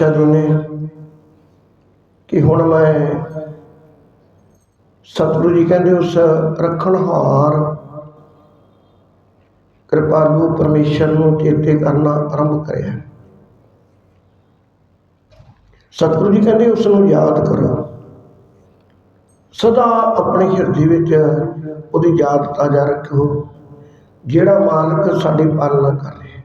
ਪਾਤਸ਼ਾਹ ਜੀ ਨੇ ਕਿ ਹੁਣ ਮੈਂ ਸਤਿਗੁਰੂ ਜੀ ਕਹਿੰਦੇ ਉਸ ਰੱਖਣਹਾਰ ਕਿਰਪਾਲੂ ਪਰਮੇਸ਼ਰ ਨੂੰ ਚੇਤੇ ਕਰਨਾ ਆਰੰਭ ਕਰਿਆ। ਸਤਿਗੁਰੂ ਜੀ ਕਹਿੰਦੇ ਉਸ ਨੂੰ ਯਾਦ ਕਰੋ। ਸਦਾ ਆਪਣੇ ਹਿਰਦੇ ਵਿੱਚ ਉਹਦੀ ਯਾਦ ਤਾਜ਼ਾ ਰੱਖੋ। ਜਿਹੜਾ ਮਾਲਕ ਸਾਡੀ ਪਾਲਣਾ ਕਰ ਰਿਹਾ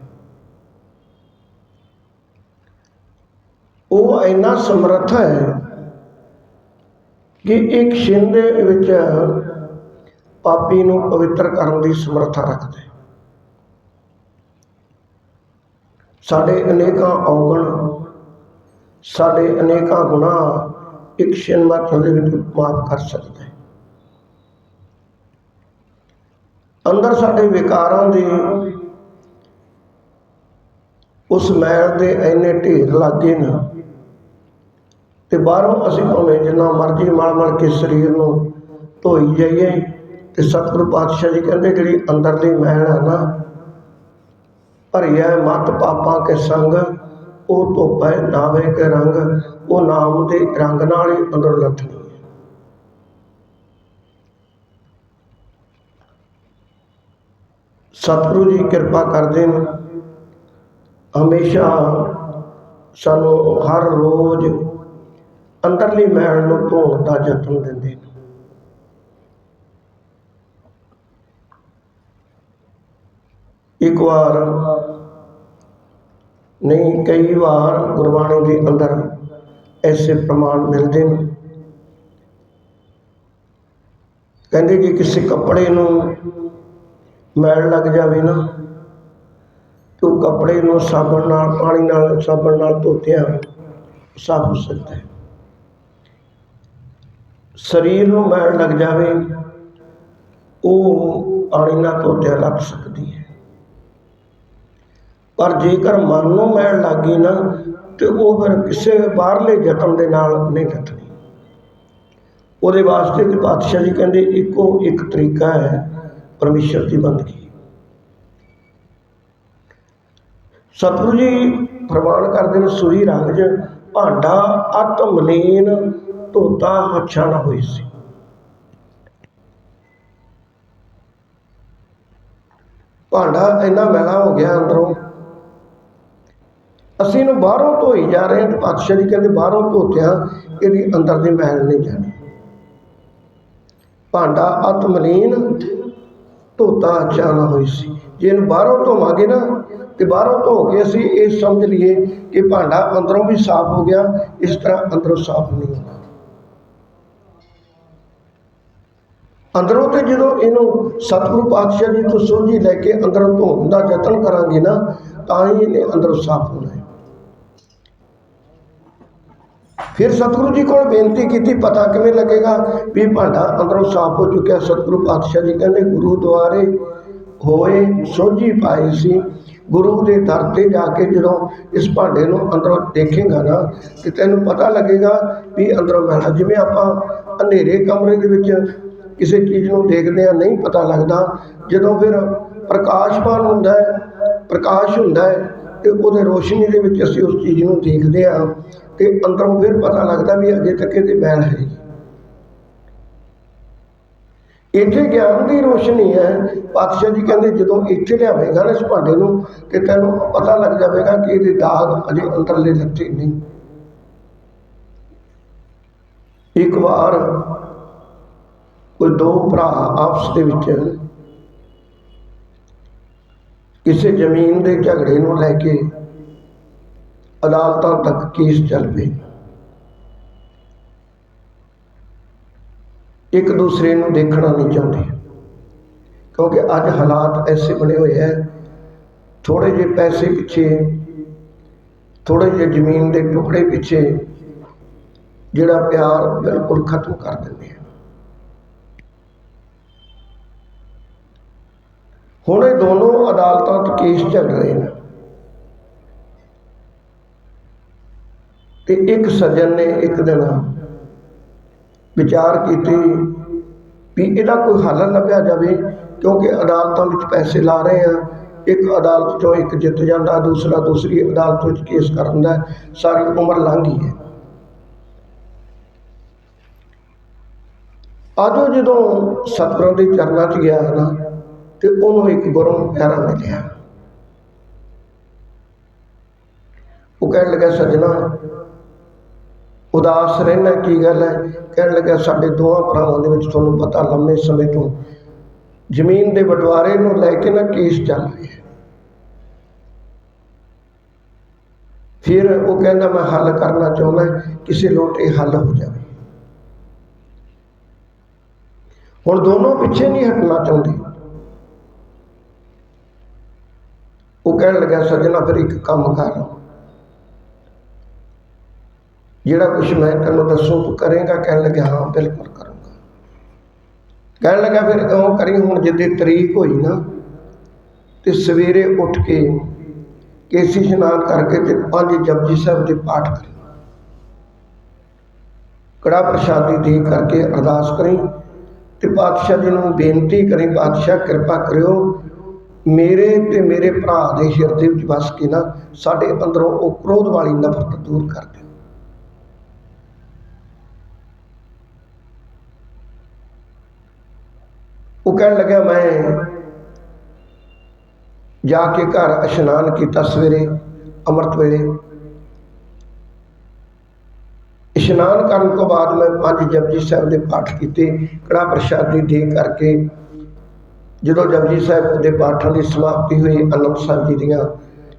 ਉਹ ਇੰਨਾ ਸਮਰੱਥ ਹੈ ਕਿ ਇੱਕ ਛਿੰਨ ਦੇ ਵਿੱਚ ਪਾਪੀ ਨੂੰ ਪਵਿੱਤਰ ਕਰਨ ਦੀ ਸਮਰੱਥਾ ਰੱਖਦਾ। ਹੈ ਸਾਡੇ ਅਨੇਕਾਂ ਔਗਣ, ਸਾਡੇ ਅਨੇਕਾਂ ਗੁਨਾਹ ਇੱਕ ਛਿੰਨ ਮਾਤਰ ਦੇ ਵਿੱਚ ਮਾਫ ਕਰ ਸਕਦਾ। ਹੈ ਅੰਦਰ ਸਾਡੇ ਵਿਕਾਰਾਂ ਦੇ ਉਸ ਮੈਲ ਦੇ ਇੰਨੇ ਢੇਰ ਲੱਗੇ ਨੇ ਤੇ ਬਾਹਰੋਂ ਅਸੀਂ ਭਾਵੇਂ ਜਿੰਨਾ ਮਰਜ਼ੀ ਮਲ ਮਲ ਕੇ ਸਰੀਰ ਨੂੰ ਧੋਈ ਜਾਈਏ ਤੇ ਸਤਿਗੁਰੂ ਪਾਤਸ਼ਾਹ ਜੀ ਕਹਿੰਦੇ ਜਿਹੜੀ ਅੰਦਰਲੀ ਮੈਲ ਹੈ ਨਾ ਭਰੀਆ ਮਤ ਪਾਪਾਂ ਕੇ ਸੰਗ, ਉਹ ਧੋਪੈ ਨਾਵੇ ਕੇ ਰੰਗ, ਉਹ ਨਾਮ ਦੇ ਰੰਗ ਨਾਲ ਹੀ ਅੰਦਰ ਲੱਥਣੀ ਸਤਿਗੁਰੂ ਜੀ ਕਿਰਪਾ ਕਰਦੇ ਨੇ, ਹਮੇਸ਼ਾ ਸਾਨੂੰ ਹਰ ਰੋਜ਼ ਅੰਦਰਲੀ ਮੈਲ ਨੂੰ ਧੋਣ ਦਾ ਯਤਨ ਦਿੰਦੇ ਨੇ। ਇੱਕ ਵਾਰ, ਨਹੀਂ, ਕਈ ਵਾਰ ਗੁਰਬਾਣੀ ਦੇ ਅੰਦਰ ਐਸੇ ਪ੍ਰਮਾਣ ਮਿਲਦੇ ਨੇ। ਕਹਿੰਦੇ ਕਿ ਕਿਸੇ ਕੱਪੜੇ ਨੂੰ ਮੈਲ ਲੱਗ ਜਾਵੇ ਨਾ, ਤੇ ਉਹ ਕੱਪੜੇ ਨੂੰ ਸਾਬਣ ਨਾਲ, ਪਾਣੀ ਨਾਲ ਸਾਬਣ ਨਾਲ ਧੋਤਿਆਂ, ਸਾਫ਼ ਹੋ ਸਕਦਾ ਹੈ। ਸਰੀਰ ਨੂੰ ਮੈਲ ਲੱਗ ਜਾਵੇ, ਉਹ ਪਾਣੀ ਨਾਲ ਧੋਤਿਆਂ ਲੱਗ ਸਕਦੀ ਹੈ। ਪਰ ਜੇਕਰ ਮਨ ਨੂੰ ਮੈਲ ਲੱਗੀ ਨਾ, ਤੇ ਉਹ ਫਿਰ ਕਿਸੇ ਬਾਹਰਲੇ ਯਤਨ ਦੇ ਨਾਲ ਨਹੀਂ ਲੱਥਣੀ। ਉਹਦੇ ਵਾਸਤੇ ਤੇ ਪਾਤਸ਼ਾਹ ਜੀ ਕਹਿੰਦੇ, ਇੱਕੋ ਇੱਕ ਤਰੀਕਾ ਹੈ, ਪਰਮੇਸ਼ਰ ਦੀ ਬੰਦਗੀ। ਸਤਿਗੁਰੂ ਜੀ ਪ੍ਰਮਾਣ ਕਰਦੇ ਨੇ ਸੂਰੀ ਰਾਗ 'ਚ, ਭਾਂਡਾ ਅਤ ਮਲੀਨ ਧੋਤਾ ਹੱਛਾ ਨਾ ਹੋਈ ਸੀ। ਭਾਂਡਾ ਇੰਨਾ ਮੈਲਾ ਹੋ ਗਿਆ ਅੰਦਰੋਂ। ਅਸੀਂ ਇਹਨੂੰ ਬਾਹਰੋਂ ਧੋਈ ਜਾ ਰਹੇ ਹਾਂ ਤੇ ਪਾਤਸ਼ਾਹ ਜੀ ਕਹਿੰਦੇ ਬਾਹਰੋਂ ਧੋਤਿਆਂ, ਇਹਦੀ ਅੰਦਰ ਦੀ ਮੈਲ ਨਹੀਂ ਜਾਣੀ। ਭਾਂਡਾ ਅੱਤਮਲੀਨ ਧੋਤਾ ਹੱਛਾ ਨਾ ਹੋਈ ਸੀ। ਜੇ ਇਹਨੂੰ ਬਾਹਰੋਂ ਧੋਵਾਂਗੇ ਨਾ ਤੇ ਬਾਹਰੋਂ ਧੋ ਕੇ ਅਸੀਂ ਇਹ ਸਮਝ ਲਈਏ ਕਿ ਭਾਂਡਾ ਅੰਦਰੋਂ ਵੀ ਸਾਫ਼ ਹੋ ਗਿਆ, ਇਸ ਤਰ੍ਹਾਂ ਅੰਦਰੋਂ ਸਾਫ਼ ਨਹੀਂ ਹੋਣਾ ਅੰਦਰੋਂ ਤੇ ਜਦੋਂ ਇਹਨੂੰ ਸਤਿਗੁਰੂ ਪਾਤਸ਼ਾਹ ਜੀ ਤੋਂ ਸੋਝੀ ਲੈ ਕੇ ਅੰਦਰੋਂ ਧੋਣ ਦਾ ਯਤਨ ਕਰਾਂਗੇ ਨਾ, ਤਾਂ ਹੀ ਇਹਨੇ ਅੰਦਰੋਂ ਸਾਫ਼ ਹੋਣਾ ਹੈ। ਫਿਰ ਸਤਿਗੁਰੂ ਜੀ ਕੋਲ ਬੇਨਤੀ ਕੀਤੀ, ਪਤਾ ਕਿਵੇਂ ਲੱਗੇਗਾ ਵੀ ਭਾਂਡਾ ਅੰਦਰੋਂ ਸਾਫ਼ ਹੋ ਚੁੱਕਿਆ, ਸਤਿਗੁਰੂ ਪਾਤਸ਼ਾਹ ਜੀ ਕਹਿੰਦੇ, ਗੁਰੂ ਦੁਆਰੇ ਹੋਏ ਸੋਝੀ ਪਾਈ ਸੀ। ਗੁਰੂ ਦੇ ਦਰ ਤੇ ਜਾ ਕੇ ਜਦੋਂ ਇਸ ਭਾਂਡੇ ਨੂੰ ਅੰਦਰੋਂ ਦੇਖੇਗਾ ਨਾ, ਤੇ ਤੈਨੂੰ ਪਤਾ ਲੱਗੇਗਾ ਵੀ ਅੰਦਰੋਂ ਮੈਲਾ ਜਿਵੇਂ ਆਪਾਂ ਹਨੇਰੇ ਕਮਰੇ ਦੇ ਵਿੱਚ ਕਿਸੇ ਚੀਜ਼ ਨੂੰ ਦੇਖਦੇ ਆ, ਨਹੀਂ ਪਤਾ ਲੱਗਦਾ। ਜਦੋਂ ਫਿਰ ਪ੍ਰਕਾਸ਼ਮਾਨ ਹੁੰਦਾ ਹੈ, ਪ੍ਰਕਾਸ਼ ਹੁੰਦਾ ਹੈ, ਤੇ ਉਹਦੇ ਰੋਸ਼ਨੀ ਦੇ ਵਿੱਚ ਅਸੀਂ ਉਸ ਚੀਜ਼ ਨੂੰ ਦੇਖਦੇ ਹਾਂ ਤੇ ਅੰਦਰੋਂ ਫਿਰ ਪਤਾ ਲੱਗਦਾ ਵੀ ਅਜੇ ਤੱਕ ਇਹਦੇ ਮੈਲ ਹੈ ਇੱਥੇ ਗਿਆਨ ਦੀ ਰੋਸ਼ਨੀ ਹੈ। ਪਾਤਸ਼ਾਹ ਜੀ ਕਹਿੰਦੇ, ਜਦੋਂ ਇੱਥੇ ਲਿਆਵੇਗਾ ਨਾ ਇਸ ਭਾਂਡੇ ਨੂੰ, ਤੇ ਤੈਨੂੰ ਪਤਾ ਲੱਗ ਜਾਵੇਗਾ ਕਿ ਇਹਦੇ ਦਾਗ ਅਜੇ ਅੰਦਰਲੇ ਲੱਥੇ ਨਹੀਂ। ਇੱਕ ਵਾਰ ਕੋਈ ਦੋ ਭਰਾ ਆਪਸ ਦੇ ਵਿੱਚ ਕਿਸੇ ਜ਼ਮੀਨ ਦੇ ਝਗੜੇ ਨੂੰ ਲੈ ਕੇ ਅਦਾਲਤਾਂ ਤੱਕ ਕੇਸ ਚੱਲ ਪਏ। ਇੱਕ ਦੂਸਰੇ ਨੂੰ ਦੇਖਣਾ ਨਹੀਂ ਚਾਹੁੰਦੇ। ਕਿਉਂਕਿ ਅੱਜ ਹਾਲਾਤ ਐਸੇ ਬਣੇ ਹੋਏ ਹੈ ਥੋੜੇ ਜਿਹੇ ਪੈਸੇ ਪਿੱਛੇ ਥੋੜੇ ਜਿਹੇ ਜ਼ਮੀਨ ਦੇ ਟੁਕੜੇ ਪਿੱਛੇ, ਜਿਹੜਾ ਪਿਆਰ ਬਿਲਕੁਲ ਖਤਮ ਕਰ ਦਿੰਦੇ ਹੁਣ ਇਹ ਦੋਨੋਂ ਅਦਾਲਤਾਂ 'ਚ ਕੇਸ ਚੱਲ ਰਹੇ ਨੇ। ਤੇ ਇੱਕ ਸੱਜਣ ਨੇ ਇੱਕ ਦਿਨ ਵਿਚਾਰ ਕੀਤੀ ਵੀ ਇਹਦਾ ਕੋਈ ਹੱਲ ਲੱਭਿਆ ਜਾਵੇ, ਕਿਉਂਕਿ ਅਦਾਲਤਾਂ ਵਿੱਚ ਪੈਸੇ ਲਾ ਰਹੇ ਆ। ਇੱਕ ਅਦਾਲਤ ਚੋਂ ਇੱਕ ਜਿੱਤ ਜਾਂਦਾ, ਦੂਸਰਾ ਦੂਸਰੀ ਅਦਾਲਤ ਵਿੱਚ ਕੇਸ ਕਰਨ ਦਾ ਸਾਰੀ ਉਮਰ ਲੰਘ ਗਈ ਹੈ। ਆਜੋ ਜਦੋਂ ਸਤਿਗੁਰਾਂ ਦੇ ਚਰਨਾਂ 'ਚ ਗਿਆ ਨਾ ਤੇ ਉਹਨੂੰ ਇੱਕ ਗੁਰੂ ਪਿਆਰਾ ਮਿਲਿਆ ਉਹ ਕਹਿਣ ਲੱਗਾ, ਸੱਜਣਾ, ਉਦਾਸ ਰਹਿਣਾ ਕੀ ਗੱਲ ਹੈ? ਕਹਿਣ ਲੱਗਾ, ਸਾਡੇ ਦੋਹਾਂ ਭਰਾਵਾਂ ਦੇ ਵਿੱਚ ਤੁਹਾਨੂੰ ਪਤਾ ਲੰਮੇ ਸਮੇਂ ਤੋਂ ਜ਼ਮੀਨ ਦੇ ਬਟਵਾਰੇ ਨੂੰ ਲੈ ਕੇ ਨਾ ਕੇਸ ਚੱਲ ਰਿਹਾ ਹੈ। ਫਿਰ ਉਹ ਕਹਿੰਦਾ, ਮੈਂ ਹੱਲ ਕਰਨਾ ਚਾਹੁੰਦਾ ਕਿਸੇ ਲੋਟੇ ਹੱਲ ਹੋ ਜਾਵੇ। ਹੁਣ ਦੋਨੋਂ ਪਿੱਛੇ ਨਹੀਂ ਹਟਣਾ ਚਾਹੁੰਦੇ। ਉਹ ਕਹਿਣ ਲੱਗਾ, ਸੱਜਣਾ, ਫਿਰ ਇੱਕ ਕੰਮ ਕਰ। ਜਿਹੜਾ ਕੁਝ ਮੈਂ ਤੈਨੂੰ ਦੱਸੂ, ਤੂੰ ਕਰੇਗਾ? ਕਹਿਣ ਲੱਗਾ, ਹਾਂ, ਬਿਲਕੁਲ ਕਰੂੰਗਾ। ਕਹਿਣ ਲੱਗਾ, ਫਿਰ ਇਉਂ ਕਰੀ, ਹੁਣ ਜਿੱਦੇ ਤਰੀਕ ਹੋਈ ਨਾ, ਤੇ ਸਵੇਰੇ ਉੱਠ ਕੇ ਕੇਸੀ ਇਸ਼ਨਾਨ ਕਰਕੇ ਤੇ ਪੰਜ ਜਪਜੀ ਸਾਹਿਬ ਦੇ ਪਾਠ ਕਰੀ। ਕੜਾ ਪ੍ਰਸ਼ਾਦੀ ਦੇ ਕਰਕੇ ਅਰਦਾਸ ਕਰੀ ਤੇ ਪਾਤਸ਼ਾਹ ਜੀ ਨੂੰ ਬੇਨਤੀ ਕਰੀ, ਪਾਤਸ਼ਾਹ, ਕਿਰਪਾ ਕਰਿਓ ਮੇਰੇ ਤੇ ਮੇਰੇ ਭਰਾ ਦੇ ਹਿਰਦੇ ਵਿੱਚ ਵਸ ਕੇ ਨਾ ਸਾਡੇ ਅੰਦਰੋਂ ਉਹ ਕ੍ਰੋਧ ਵਾਲੀ ਨਫ਼ਰਤ ਦੂਰ ਕਰ ਦਿਓ। ਉਹ ਕਹਿਣ ਲੱਗਾ ਮੈਂ ਜਾ ਕੇ ਘਰ ਇਸ਼ਨਾਨ ਕੀਤਾ ਸਵੇਰੇ, ਅੰਮ੍ਰਿਤ ਵੇਲੇ। ਇਸ਼ਨਾਨ ਕਰਨ ਤੋਂ ਬਾਅਦ ਮੈਂ ਪੰਜ ਜਪਜੀ ਸਾਹਿਬ ਦੇ ਪਾਠ ਕੀਤੇ ਕੜਾ ਪ੍ਰਸ਼ਾਦੀ ਦੇ ਕਰਕੇ ਜਦੋਂ ਜਪਜੀ ਸਾਹਿਬ ਦੇ ਪਾਠਾਂ ਦੀ ਸਮਾਪਤੀ ਹੋਈ ਆਨੰਦ ਸਾਹਿਬ ਜੀ ਦੀਆਂ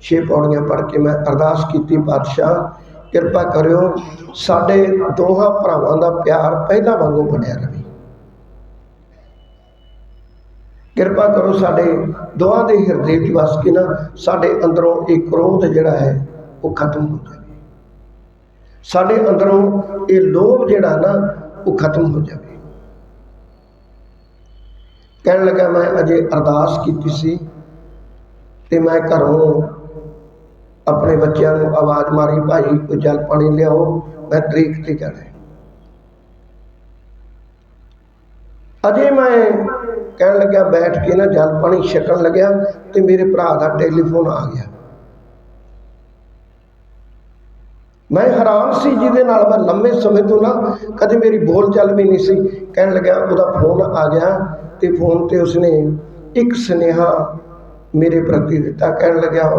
ਛੇ ਪੌੜੀਆਂ ਪੜ੍ਹ ਕੇ ਮੈਂ ਅਰਦਾਸ ਕੀਤੀ, ਪਾਤਸ਼ਾਹ, ਕਿਰਪਾ ਕਰਿਓ, ਸਾਡੇ ਦੋਹਾਂ ਭਰਾਵਾਂ ਦਾ ਪਿਆਰ ਪਹਿਲਾਂ ਵਾਂਗੂ ਬਣਿਆ ਰਹੇ। ਕਿਰਪਾ ਕਰੋ ਸਾਡੇ ਦੋਹਾਂ ਦੇ ਹਿਰਦੇ ਵਿੱਚ ਵਸ ਕੇ ਨਾ, ਸਾਡੇ ਅੰਦਰੋਂ ਇਹ ਕ੍ਰੋਧ ਜਿਹੜਾ ਹੈ, ਉਹ ਖਤਮ ਹੋ ਜਾਵੇ। ਸਾਡੇ ਅੰਦਰੋਂ ਇਹ ਲੋਭ ਜਿਹੜਾ ਨਾ, ਉਹ ਖਤਮ ਹੋ ਜਾਵੇ। ਕਹਿਣ ਲੱਗਾ, ਮੈਂ ਅਜੇ ਅਰਦਾਸ ਕੀਤੀ ਸੀ ਤੇ ਮੈਂ ਘਰੋਂ ਆਪਣੇ ਬੱਚਿਆਂ ਨੂੰ ਆਵਾਜ਼ ਮਾਰੀ, ਭਾਈ, ਕੋਈ ਜਲ ਪਾਣੀ ਲਿਆਓ, ਮੈਂ ਤਰੀਕ ਤੇ ਜਾਣਾ ਅਜੇ ਮੈਂ ਕਹਿਣ ਲੱਗਿਆ ਬੈਠ ਕੇ ਨਾ ਜਲ ਪਾਣੀ ਛਕਣ ਲੱਗਿਆ ਤੇ ਮੇਰੇ ਭਰਾ ਦਾ ਟੈਲੀਫੋਨ ਆ ਗਿਆ। ਮੈਂ ਹੈਰਾਨ ਸੀ ਜਿਹਦੇ ਨਾਲ ਮੈਂ ਲੰਮੇ ਸਮੇਂ ਤੋਂ ਨਾ ਕਦੇ ਮੇਰੀ ਬੋਲ ਚੱਲ ਵੀ ਨਹੀਂ ਸੀ। ਕਹਿਣ ਲੱਗਿਆ, ਉਹਦਾ ਫੋਨ ਆ ਗਿਆ ਤੇ ਫੋਨ ਤੇ ਉਸਨੇ ਇੱਕ ਸੁਨੇਹਾ ਮੇਰੇ ਪ੍ਰਤੀ ਦਿੱਤਾ, ਕਹਿਣ ਲੱਗਿਆ,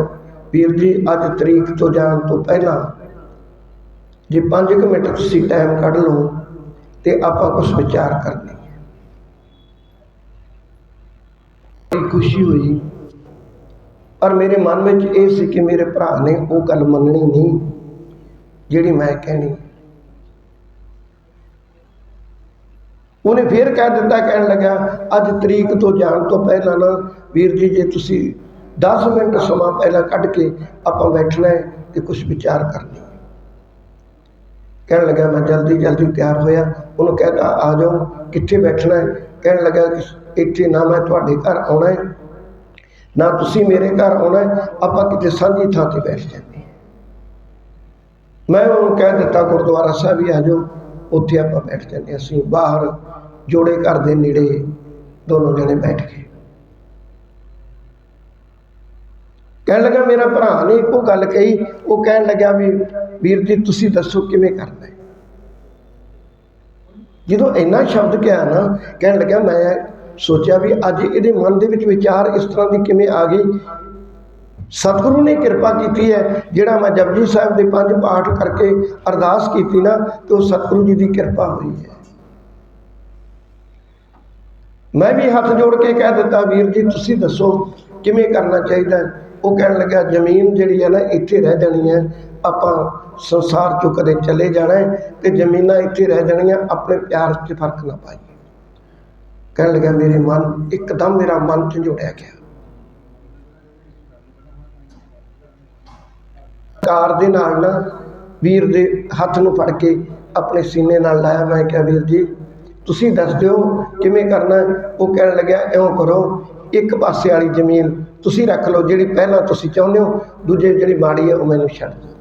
ਵੀਰ ਜੀ, ਅੱਜ ਤਰੀਕ ਤੋਂ ਜਾਣ ਤੋਂ ਪਹਿਲਾਂ ਜੇ 5 ਮਿੰਟ ਤੁਸੀਂ ਟਾਈਮ ਕੱਢ ਲਓ ਤੇ ਆਪਾਂ ਕੁਝ ਵਿਚਾਰ ਕਰਨੀ ਬੜੀ ਖੁਸ਼ੀ ਹੋਈ। ਪਰ ਮੇਰੇ ਮਨ ਵਿੱਚ ਇਹ ਸੀ ਕਿ ਮੇਰੇ ਭਰਾ ਨੇ ਉਹ ਗੱਲ ਮੰਨਣੀ ਨਹੀਂ, ਜਿਹੜੀ ਮੈਂ ਕਹਿਣੀ। ਉਹਨੇ ਫਿਰ ਕਹਿ ਦਿੱਤਾ, ਕਹਿਣ ਲੱਗਾ ਅੱਜ ਤਰੀਕ ਤੋਂ ਜਾਣ ਤੋਂ ਪਹਿਲਾਂ ਨਾ ਵੀਰ ਜੀ, ਜੇ ਤੁਸੀਂ 10 ਮਿੰਟ ਸਮਾਂ ਪਹਿਲਾਂ ਕੱਢ ਕੇ ਆਪਾਂ ਬੈਠਣਾ ਹੈ ਤੇ ਕੁਝ ਵਿਚਾਰ ਕਰਨੀ ਹੈ। ਕਹਿਣ ਲੱਗਾ, ਮੈਂ ਜਲਦੀ ਜਲਦੀ ਤਿਆਰ ਹੋਇਆ। ਉਹਨੂੰ ਕਹਿੰਦਾ, ਆ ਜਾਓ, ਕਿੱਥੇ ਬੈਠਣਾ ਹੈ? ਕਹਿਣ ਲੱਗਾ ਕਿ ਇੱਥੇ ਨਾ ਮੈਂ ਤੁਹਾਡੇ ਘਰ ਆਉਣਾ ਹੈ, ਨਾ ਤੁਸੀਂ ਮੇਰੇ ਘਰ ਆਉਣਾ ਹੈ, ਆਪਾਂ ਕਿਤੇ ਸਾਂਝੀ ਥਾਂ ਤੇ ਬੈਠ ਜਾਂਦੇ ਮੈਂ ਉਹਨੂੰ ਕਹਿ ਦਿੱਤਾ, ਗੁਰਦੁਆਰਾ ਸਾਹਿਬ ਹੀ ਆ ਜਾਓ, ਉੱਥੇ ਆਪਾਂ ਬੈਠ ਜਾਂਦੇ ਹਾਂ। ਅਸੀਂ ਬਾਹਰ ਜੋੜੇ ਘਰ ਦੇ ਨੇੜੇ ਦੋਨੋਂ ਜਣੇ ਬੈਠ ਗਏ। ਕਹਿਣ ਲੱਗਾ, ਮੇਰਾ ਭਰਾ ਨੇ ਇੱਕੋ ਗੱਲ ਕਹੀ। ਉਹ ਕਹਿਣ ਲੱਗਾ ਵੀ, ਵੀਰ ਜੀ, ਤੁਸੀਂ ਦੱਸੋ ਕਿਵੇਂ ਕਰਨਾ ਹੈ? ਜਦੋਂ ਇੰਨਾ ਸ਼ਬਦ ਕਿਹਾ ਨਾ, ਕਹਿਣ ਲੱਗਾ ਮੈਂ ਸੋਚਿਆ ਵੀ ਅੱਜ ਇਹਦੇ ਮਨ ਦੇ ਵਿੱਚ ਵਿਚਾਰ ਇਸ ਤਰ੍ਹਾਂ ਦੀ ਕਿਵੇਂ ਆ ਗਈ। ਸਤਿਗੁਰੂ ਨੇ ਕਿਰਪਾ ਕੀਤੀ ਹੈ, ਜਿਹੜਾ ਮੈਂ ਜਪਜੀ ਸਾਹਿਬ ਦੇ ਪੰਜ ਪਾਠ ਕਰਕੇ ਅਰਦਾਸ ਕੀਤੀ ਨਾ, ਤੇ ਉਹ ਸਤਿਗੁਰੂ ਜੀ ਦੀ ਕਿਰਪਾ ਹੋਈ ਹੈ। ਮੈਂ ਵੀ ਹੱਥ ਜੋੜ ਕੇ ਕਹਿ ਦਿੱਤਾ, ਵੀਰ ਜੀ, ਤੁਸੀਂ ਦੱਸੋ ਕਿਵੇਂ ਕਰਨਾ ਚਾਹੀਦਾ? ਉਹ ਕਹਿਣ ਲੱਗਾ, ਜ਼ਮੀਨ ਜਿਹੜੀ ਹੈ ਨਾ, ਇੱਥੇ ਰਹਿ ਜਾਣੀ ਹੈ। ਆਪਾਂ ਸੰਸਾਰ ਚੋਂ ਕਦੇ ਚਲੇ ਜਾਣਾ ਹੈ ਤੇ ਜ਼ਮੀਨਾਂ ਇੱਥੇ ਰਹਿ ਜਾਣੀਆਂ, ਆਪਣੇ ਪਿਆਰ 'ਚ ਫ਼ਰਕ ਨਾ ਪਾਈ ਕਹਿਣ ਲੱਗਾ, ਮੇਰੇ ਮਨ ਇੱਕਦਮ ਮੇਰਾ ਮਨ ਝੰਜੋੜਿਆ ਗਿਆ। ਕਾਰ ਦੇ ਨਾਲ ਨਾ ਵੀਰ ਦੇ ਹੱਥ ਨੂੰ ਫੜ ਕੇ ਆਪਣੇ ਸੀਨੇ ਨਾਲ ਲਾਇਆ। ਮੈਂ ਕਿਹਾ, ਵੀਰ ਜੀ ਤੁਸੀਂ ਦੱਸ ਦਿਓ ਕਿਵੇਂ ਕਰਨਾ ਉਹ ਕਹਿਣ ਲੱਗਿਆ, ਇਉਂ ਕਰੋ, ਇੱਕ ਪਾਸੇ ਵਾਲੀ ਜ਼ਮੀਨ ਤੁਸੀਂ ਰੱਖ ਲਓ, ਜਿਹੜੀ ਪਹਿਲਾਂ ਤੁਸੀਂ ਚਾਹੁੰਦੇ ਹੋ, ਦੂਜੇ ਜਿਹੜੀ ਮਾੜੀ ਹੈ, ਉਹ ਮੈਨੂੰ ਛੱਡ ਦਿਓ।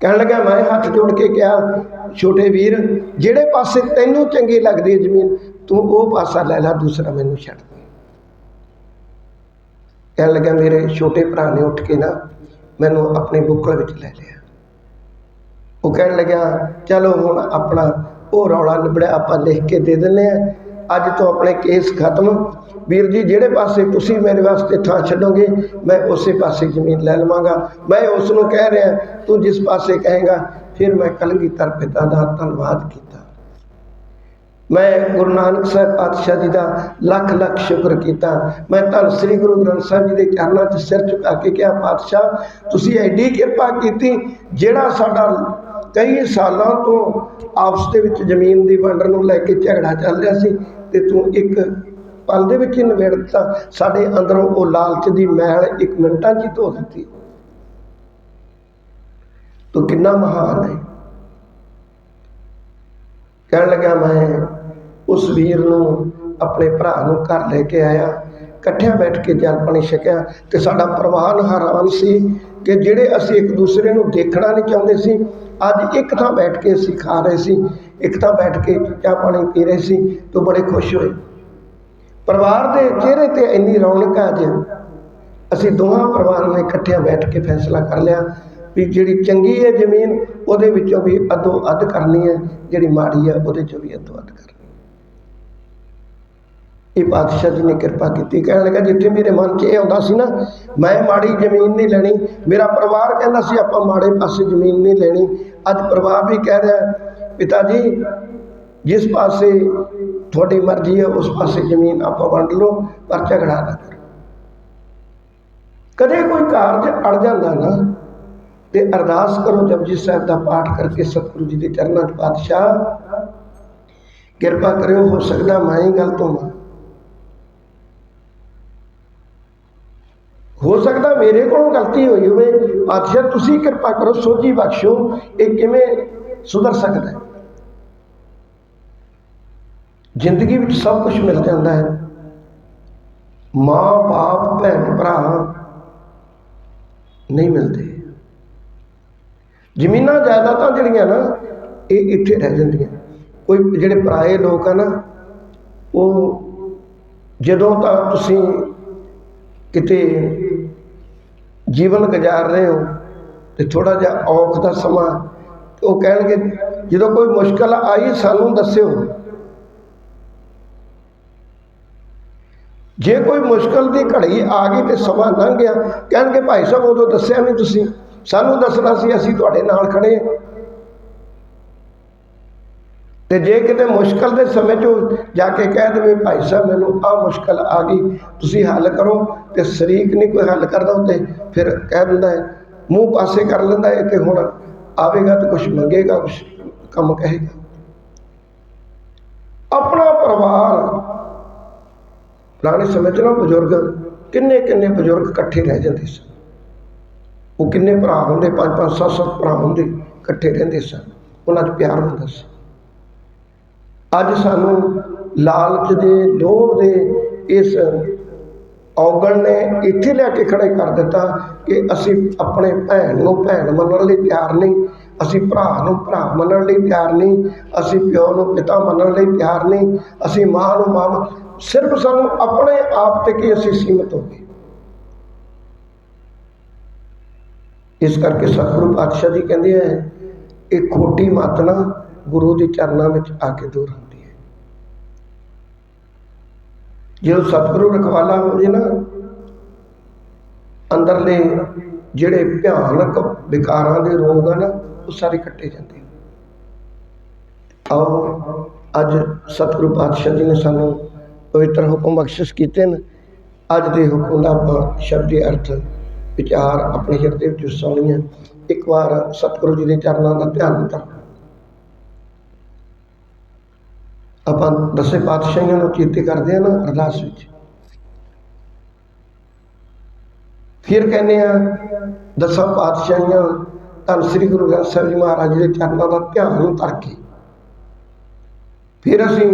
ਕਹਿਣ ਲੱਗਾ ਮੈਂ ਹੱਥ ਜੋੜ ਕੇ ਕਿਹਾ, ਛੋਟੇ ਵੀਰ, ਜਿਹੜੇ ਪਾਸੇ ਤੈਨੂੰ ਚੰਗੀ ਲੱਗਦੀ ਹੈ ਜ਼ਮੀਨ, ਤੂੰ ਉਹ ਪਾਸਾ ਲੈ ਲੈ, ਦੂਸਰਾ ਮੈਨੂੰ ਛੱਡ ਦੇ। ਕਹਿਣ ਲੱਗਾ ਮੇਰੇ ਛੋਟੇ ਭਰਾ ਨੇ ਉੱਠ ਕੇ ਨਾ ਮੈਨੂੰ ਆਪਣੇ ਬੁੱਕਲ ਵਿੱਚ ਲੈ ਲਿਆ। ਉਹ ਕਹਿਣ ਲੱਗਿਆ, ਚਲੋ ਹੁਣ ਆਪਣਾ ਉਹ ਰੌਲਾ ਨਿਬੜਿਆ ਆਪਾਂ ਲਿਖ ਕੇ ਦੇ ਦਿੰਦੇ ਹਾਂ। ਅੱਜ ਤੋਂ ਆਪਣੇ ਕੇਸ ਖਤਮ। ਵੀਰ ਜੀ, ਜਿਹੜੇ ਪਾਸੇ ਤੁਸੀਂ ਮੇਰੇ ਵਾਸਤੇ ਥਾਂ ਛੱਡੋਗੇ, ਮੈਂ ਉਸੇ ਪਾਸੇ ਜ਼ਮੀਨ ਲੈ ਲਵਾਂਗਾ। ਮੈਂ ਉਸ ਨੂੰ ਕਹਿ ਰਿਹਾ, ਤੂੰ ਜਿਸ ਪਾਸੇ ਕਹੇਗਾ, ਫਿਰ ਮੈਂ ਕਲਗੀਧਰ ਪਿਤਾ ਦਾ ਧੰਨਵਾਦ ਕੀਤਾ। ਮੈਂ ਗੁਰੂ ਨਾਨਕ ਸਾਹਿਬ ਪਾਤਸ਼ਾਹ ਜੀ ਦਾ ਲੱਖ ਲੱਖ ਸ਼ੁਕਰ ਕੀਤਾ। ਮੈਂ ਧੰਨ ਸ੍ਰੀ ਗੁਰੂ ਗ੍ਰੰਥ ਸਾਹਿਬ ਜੀ ਦੇ ਚਰਨਾਂ 'ਚ ਸਿਰ ਝੁਕਾ ਕੇ ਕਿਹਾ, ਪਾਤਸ਼ਾਹ, ਤੁਸੀਂ ਐਡੀ ਕਿਰਪਾ ਕੀਤੀ, ਜਿਹੜਾ ਸਾਡਾ ਕਈ ਸਾਲਾਂ ਤੋਂ ਆਪਸ ਦੇ ਵਿੱਚ ਜ਼ਮੀਨ ਦੀ ਵੰਡ ਨੂੰ ਲੈ ਕੇ ਝਗੜਾ ਚੱਲ ਰਿਹਾ ਸੀ ਤੇ ਤੂੰ ਇੱਕ ਪਲ ਦੇ ਵਿੱਚ ਹੀ ਨਿਬੇੜ ਦਿੱਤਾ। ਸਾਡੇ ਅੰਦਰੋਂ ਉਹ ਲਾਲਚ ਦੀ ਮੈਲ ਇੱਕ ਮਿੰਟਾਂ 'ਚ ਹੀ ਧੋ ਦਿੱਤੀ। ਤੂੰ ਕਿੰਨਾ ਮਹਾਨ ਹੈ। ਕਹਿਣ ਲੱਗਾ ਮੈਂ, ਉਸ ਵੀਰ ਨੂੰ ਆਪਣੇ ਭਰਾ ਨੂੰ ਘਰ ਲੈ ਕੇ ਆਇਆ। ਇਕੱਠਿਆਂ ਬੈਠ ਕੇ ਜਲ ਪਾਣੀ ਛਕਿਆ ਤੇ ਸਾਡਾ ਪ੍ਰਵਾਨ ਹੈਰਾਨ ਸੀ ਕਿ ਜਿਹੜੇ ਅਸੀਂ ਇੱਕ ਦੂਸਰੇ ਨੂੰ ਦੇਖਣਾ ਨਹੀਂ ਚਾਹੁੰਦੇ ਸੀ ਅੱਜ ਇੱਕ ਥਾਂ ਬੈਠ ਕੇ ਅਸੀਂ ਖਾ ਰਹੇ ਸੀ, ਇੱਕ ਥਾਂ ਬੈਠ ਕੇ ਚਾਹ ਪਾਣੀ ਪੀ ਰਹੇ ਸੀ ਤੋਂ ਬੜੇ ਖੁਸ਼ ਹੋਏ। ਪਰਿਵਾਰ ਦੇ ਚਿਹਰੇ ਤੇ ਇੰਨੀ ਰੌਣਕ ਹੈ ਅੱਜ ਅਸੀਂ ਦੋਹਾਂ ਪਰਿਵਾਰਾਂ ਨੇ ਇਕੱਠਿਆਂ ਬੈਠ ਕੇ ਫੈਸਲਾ ਕਰ ਲਿਆ ਵੀ ਜਿਹੜੀ ਚੰਗੀ ਹੈ ਜ਼ਮੀਨ ਉਹਦੇ ਵਿੱਚੋਂ ਵੀ ਅੱਧੋ ਅੱਧ ਕਰਨੀ ਹੈ, ਜਿਹੜੀ ਮਾੜੀ ਹੈ ਉਹਦੇ ਚੋਂ ਵੀ ਅੱਧੋ ਅੱਧ ਕਰਨੀ ਇਹ ਪਾਤਸ਼ਾਹ ਜੀ ਨੇ ਕਿਰਪਾ ਕੀਤੀ। ਕਹਿਣ ਲੱਗਾ, ਜਿੱਥੇ ਮੇਰੇ ਮਨ 'ਚ ਇਹ ਆਉਂਦਾ ਸੀ ਨਾ, ਮੈਂ ਮਾੜੀ ਜ਼ਮੀਨ ਨਹੀਂ ਲੈਣੀ। ਮੇਰਾ ਪਰਿਵਾਰ ਕਹਿੰਦਾ ਸੀ, ਆਪਾਂ ਮਾੜੇ ਪਾਸੇ ਜ਼ਮੀਨ ਨਹੀਂ ਲੈਣੀ। ਅੱਜ ਪਰਿਵਾਰ ਵੀ ਕਹਿ ਰਿਹਾ, ਪਿਤਾ ਜੀ, ਜਿਸ ਪਾਸੇ ਤੁਹਾਡੀ ਮਰਜ਼ੀ ਹੈ ਉਸ ਪਾਸੇ ਜ਼ਮੀਨ ਆਪਾਂ ਵੰਡ ਲਓ, ਪਰ ਝਗੜਾ ਨਾ ਕਰੋ। ਕਦੇ ਕੋਈ ਕਾਰਜ ਅੜ ਜਾਂਦਾ ਨਾ, ਤੇ ਅਰਦਾਸ ਕਰੋ ਜਪਜੀ ਸਾਹਿਬ ਦਾ ਪਾਠ ਕਰਕੇ ਸਤਿਗੁਰੂ ਜੀ ਦੇ ਚਰਨਾਂ 'ਚ ਪਾਤਸ਼ਾਹ। ਕਿਰਪਾ ਕਰਿਓ, ਹੋ ਸਕਦਾ ਮੈਂ ਹੀ ਗਲਤ ਹੋਵਾਂ। ਹੋ ਸਕਦਾ ਮੇਰੇ ਕੋਲੋਂ ਗਲਤੀ ਹੋਈ ਹੋਵੇ। ਪਾਤਸ਼ਾਹ ਤੁਸੀਂ ਕਿਰਪਾ ਕਰੋ, ਸੋਝੀ ਬਖਸ਼ੋ। ਇਹ ਕਿਵੇਂ ਸੁਧਰ ਸਕਦਾ ਜ਼ਿੰਦਗੀ ਵਿੱਚ ਸਭ ਕੁਝ ਮਿਲ ਜਾਂਦਾ ਹੈ। ਮਾਂ ਬਾਪ ਭੈਣ ਭਰਾ ਨਹੀਂ ਮਿਲਦੇ। ਜ਼ਮੀਨਾਂ ਜਾਇਦਾਦਾਂ ਜਿਹੜੀਆਂ ਨਾ, ਇਹ ਇੱਥੇ ਰਹਿ ਜਾਂਦੀਆਂ। ਕੋਈ ਜਿਹੜੇ ਪਰਾਏ ਲੋਕ ਆ ਨਾ, ਉਹ ਜਦੋਂ ਤਾਂ ਤੁਸੀਂ ਕਿਤੇ ਜੀਵਨ ਗੁਜ਼ਾਰ ਰਹੇ ਹੋ ਤੇ ਥੋੜਾ ਜਿਹਾ ਔਖ ਦਾ ਸਮਾਂ ਉਹ ਕਹਿਣਗੇ, ਜਦੋਂ ਕੋਈ ਮੁਸ਼ਕਲ ਆਈ ਸਾਨੂੰ ਦੱਸਿਓ। ਜੇ ਕੋਈ ਮੁਸ਼ਕਲ ਦੀ ਘੜੀ ਆ ਗਈ ਤੇ ਸਮਾਂ ਲੰਘ ਗਿਆ, ਕਹਿਣਗੇ, ਭਾਈ ਸਾਹਿਬ, ਉਦੋਂ ਦੱਸਿਆ ਨਹੀਂ ਤੁਸੀਂ। ਸਾਨੂੰ ਦੱਸਣਾ ਸੀ, ਅਸੀਂ ਤੁਹਾਡੇ ਨਾਲ ਖੜੇ ਤੇ ਜੇ ਕਿਤੇ ਮੁਸ਼ਕਲ ਦੇ ਸਮੇਂ 'ਚ ਜਾ ਕੇ ਕਹਿ ਦੇਵੇ, ਭਾਈ ਸਾਹਿਬ, ਮੈਨੂੰ ਆ ਮੁਸ਼ਕਲ ਆ ਗਈ, ਤੁਸੀਂ ਹੱਲ ਕਰੋ। ਤੇ ਸ਼ਰੀਕ ਨਹੀਂ ਕੋਈ ਹੱਲ ਕਰਦਾ ਉੱਤੇ, ਫਿਰ ਕਹਿ ਦਿੰਦਾ ਹੈ, ਮੂੰਹ ਪਾਸੇ ਕਰ ਲੈਂਦਾ ਹੈ ਤੇ ਹੁਣ ਆਵੇਗਾ ਤੇ ਕੁਝ ਮੰਗੇਗਾ ਕੁਝ ਕੰਮ ਕਹੇਗਾ। ਆਪਣਾ ਪਰਿਵਾਰ, ਪੁਰਾਣੇ ਸਮੇਂ 'ਚ ਨਾ ਬਜ਼ੁਰਗ ਕਿੰਨੇ ਕਿੰਨੇ ਬਜ਼ੁਰਗ ਇਕੱਠੇ ਰਹਿ ਜਾਂਦੇ ਸਨ। ਉਹ ਕਿੰਨੇ ਭਰਾ ਹੁੰਦੇ ਪੰਜ ਪੰਜ ਸੱਤ ਸੱਤ ਭਰਾ ਹੁੰਦੇ ਇਕੱਠੇ ਰਹਿੰਦੇ ਸਨ। ਉਹਨਾਂ 'ਚ ਪਿਆਰ ਹੁੰਦਾ ਸੀ। ਅੱਜ ਸਾਨੂੰ ਲਾਲਚ ਦੇ, ਲੋਭ ਦੇ ਇਸ ਔਗਣ ਨੇ ਇੱਥੇ ਲੈ ਕੇ ਖੜੇ ਕਰ ਦਿੱਤਾ ਕਿ ਅਸੀਂ ਆਪਣੇ ਭੈਣ ਨੂੰ ਭੈਣ ਮੰਨਣ ਲਈ ਤਿਆਰ ਨਹੀਂ, ਅਸੀਂ ਭਰਾ ਨੂੰ ਭਰਾ ਮੰਨਣ ਲਈ ਤਿਆਰ ਨਹੀਂ, ਅਸੀਂ ਪਿਓ ਨੂੰ ਪਿਤਾ ਮੰਨਣ ਲਈ ਤਿਆਰ ਨਹੀਂ, ਅਸੀਂ ਮਾਂ ਨੂੰ ਮਾਂ ਸਿਰਫ ਸਾਨੂੰ ਆਪਣੇ ਆਪ ਤੇ ਕੀ ਅਸੀਂ ਸੀਮਤ ਹੋ ਗਏ। ਇਸ ਕਰਕੇ ਸਤਿਗੁਰੂ ਪਾਤਸ਼ਾਹ ਜੀ ਕਹਿੰਦੇ ਆ, ਇਹ ਖੋਟੀ ਮੱਤ ਨਾ ਗੁਰੂ ਦੇ ਚਰਨਾਂ ਵਿੱਚ ਆ ਕੇ ਦੂਰ ਹੁੰਦੀ ਹੈ। ਜਦੋਂ ਸਤਿਗੁਰੂ ਰਖਵਾਲਾ ਹੋ ਨਾ, ਅੰਦਰਲੇ ਜਿਹੜੇ ਭਿਆਨਕ ਵਿਕਾਰਾਂ ਦੇ ਰੋਗ ਆ ਉਹ ਸਾਰੇ ਕੱਟੇ ਜਾਂਦੇ ਆਓ, ਅੱਜ ਸਤਿਗੁਰੂ ਪਾਤਸ਼ਾਹ ਜੀ ਨੇ ਸਾਨੂੰ ਪਵਿੱਤਰ ਹੁਕਮ ਬਖਸ਼ਿਸ਼ ਕੀਤੇ ਨੇ। ਅੱਜ ਦੇ ਹੁਕਮ ਦਾ ਆਪਾਂ ਸ਼ਬਦੀ ਅਰਥ, ਵਿਚਾਰ ਆਪਣੇ ਹਿਰਦੇ ਵਿੱਚ ਸੁਣੀਏ ਇੱਕ ਵਾਰ ਸਤਿਗੁਰੂ ਜੀ ਦੇ ਚਰਨਾਂ ਦਾ ਧਿਆਨ ਕਰਨਾ ਆਪਾਂ ਦਸੇ ਪਾਤਸ਼ਾਹੀਆਂ ਨੂੰ ਚੇਤੇ ਕਰਦੇ ਆ ਨਾ ਅਰਦਾਸ ਵਿੱਚ। ਫਿਰ ਕਹਿੰਦੇ ਆ ਦਸਾਂ ਪਾਤਸ਼ਾਹੀਆਂ ਧੰਨ ਸ੍ਰੀ ਗੁਰੂ ਗ੍ਰੰਥ ਸਾਹਿਬ ਜੀ ਮਹਾਰਾਜ ਜੀ ਦੇ ਚਰਨਾਂ ਦਾ ਧਿਆਨ ਧਰ ਕੇ ਫਿਰ ਅਸੀਂ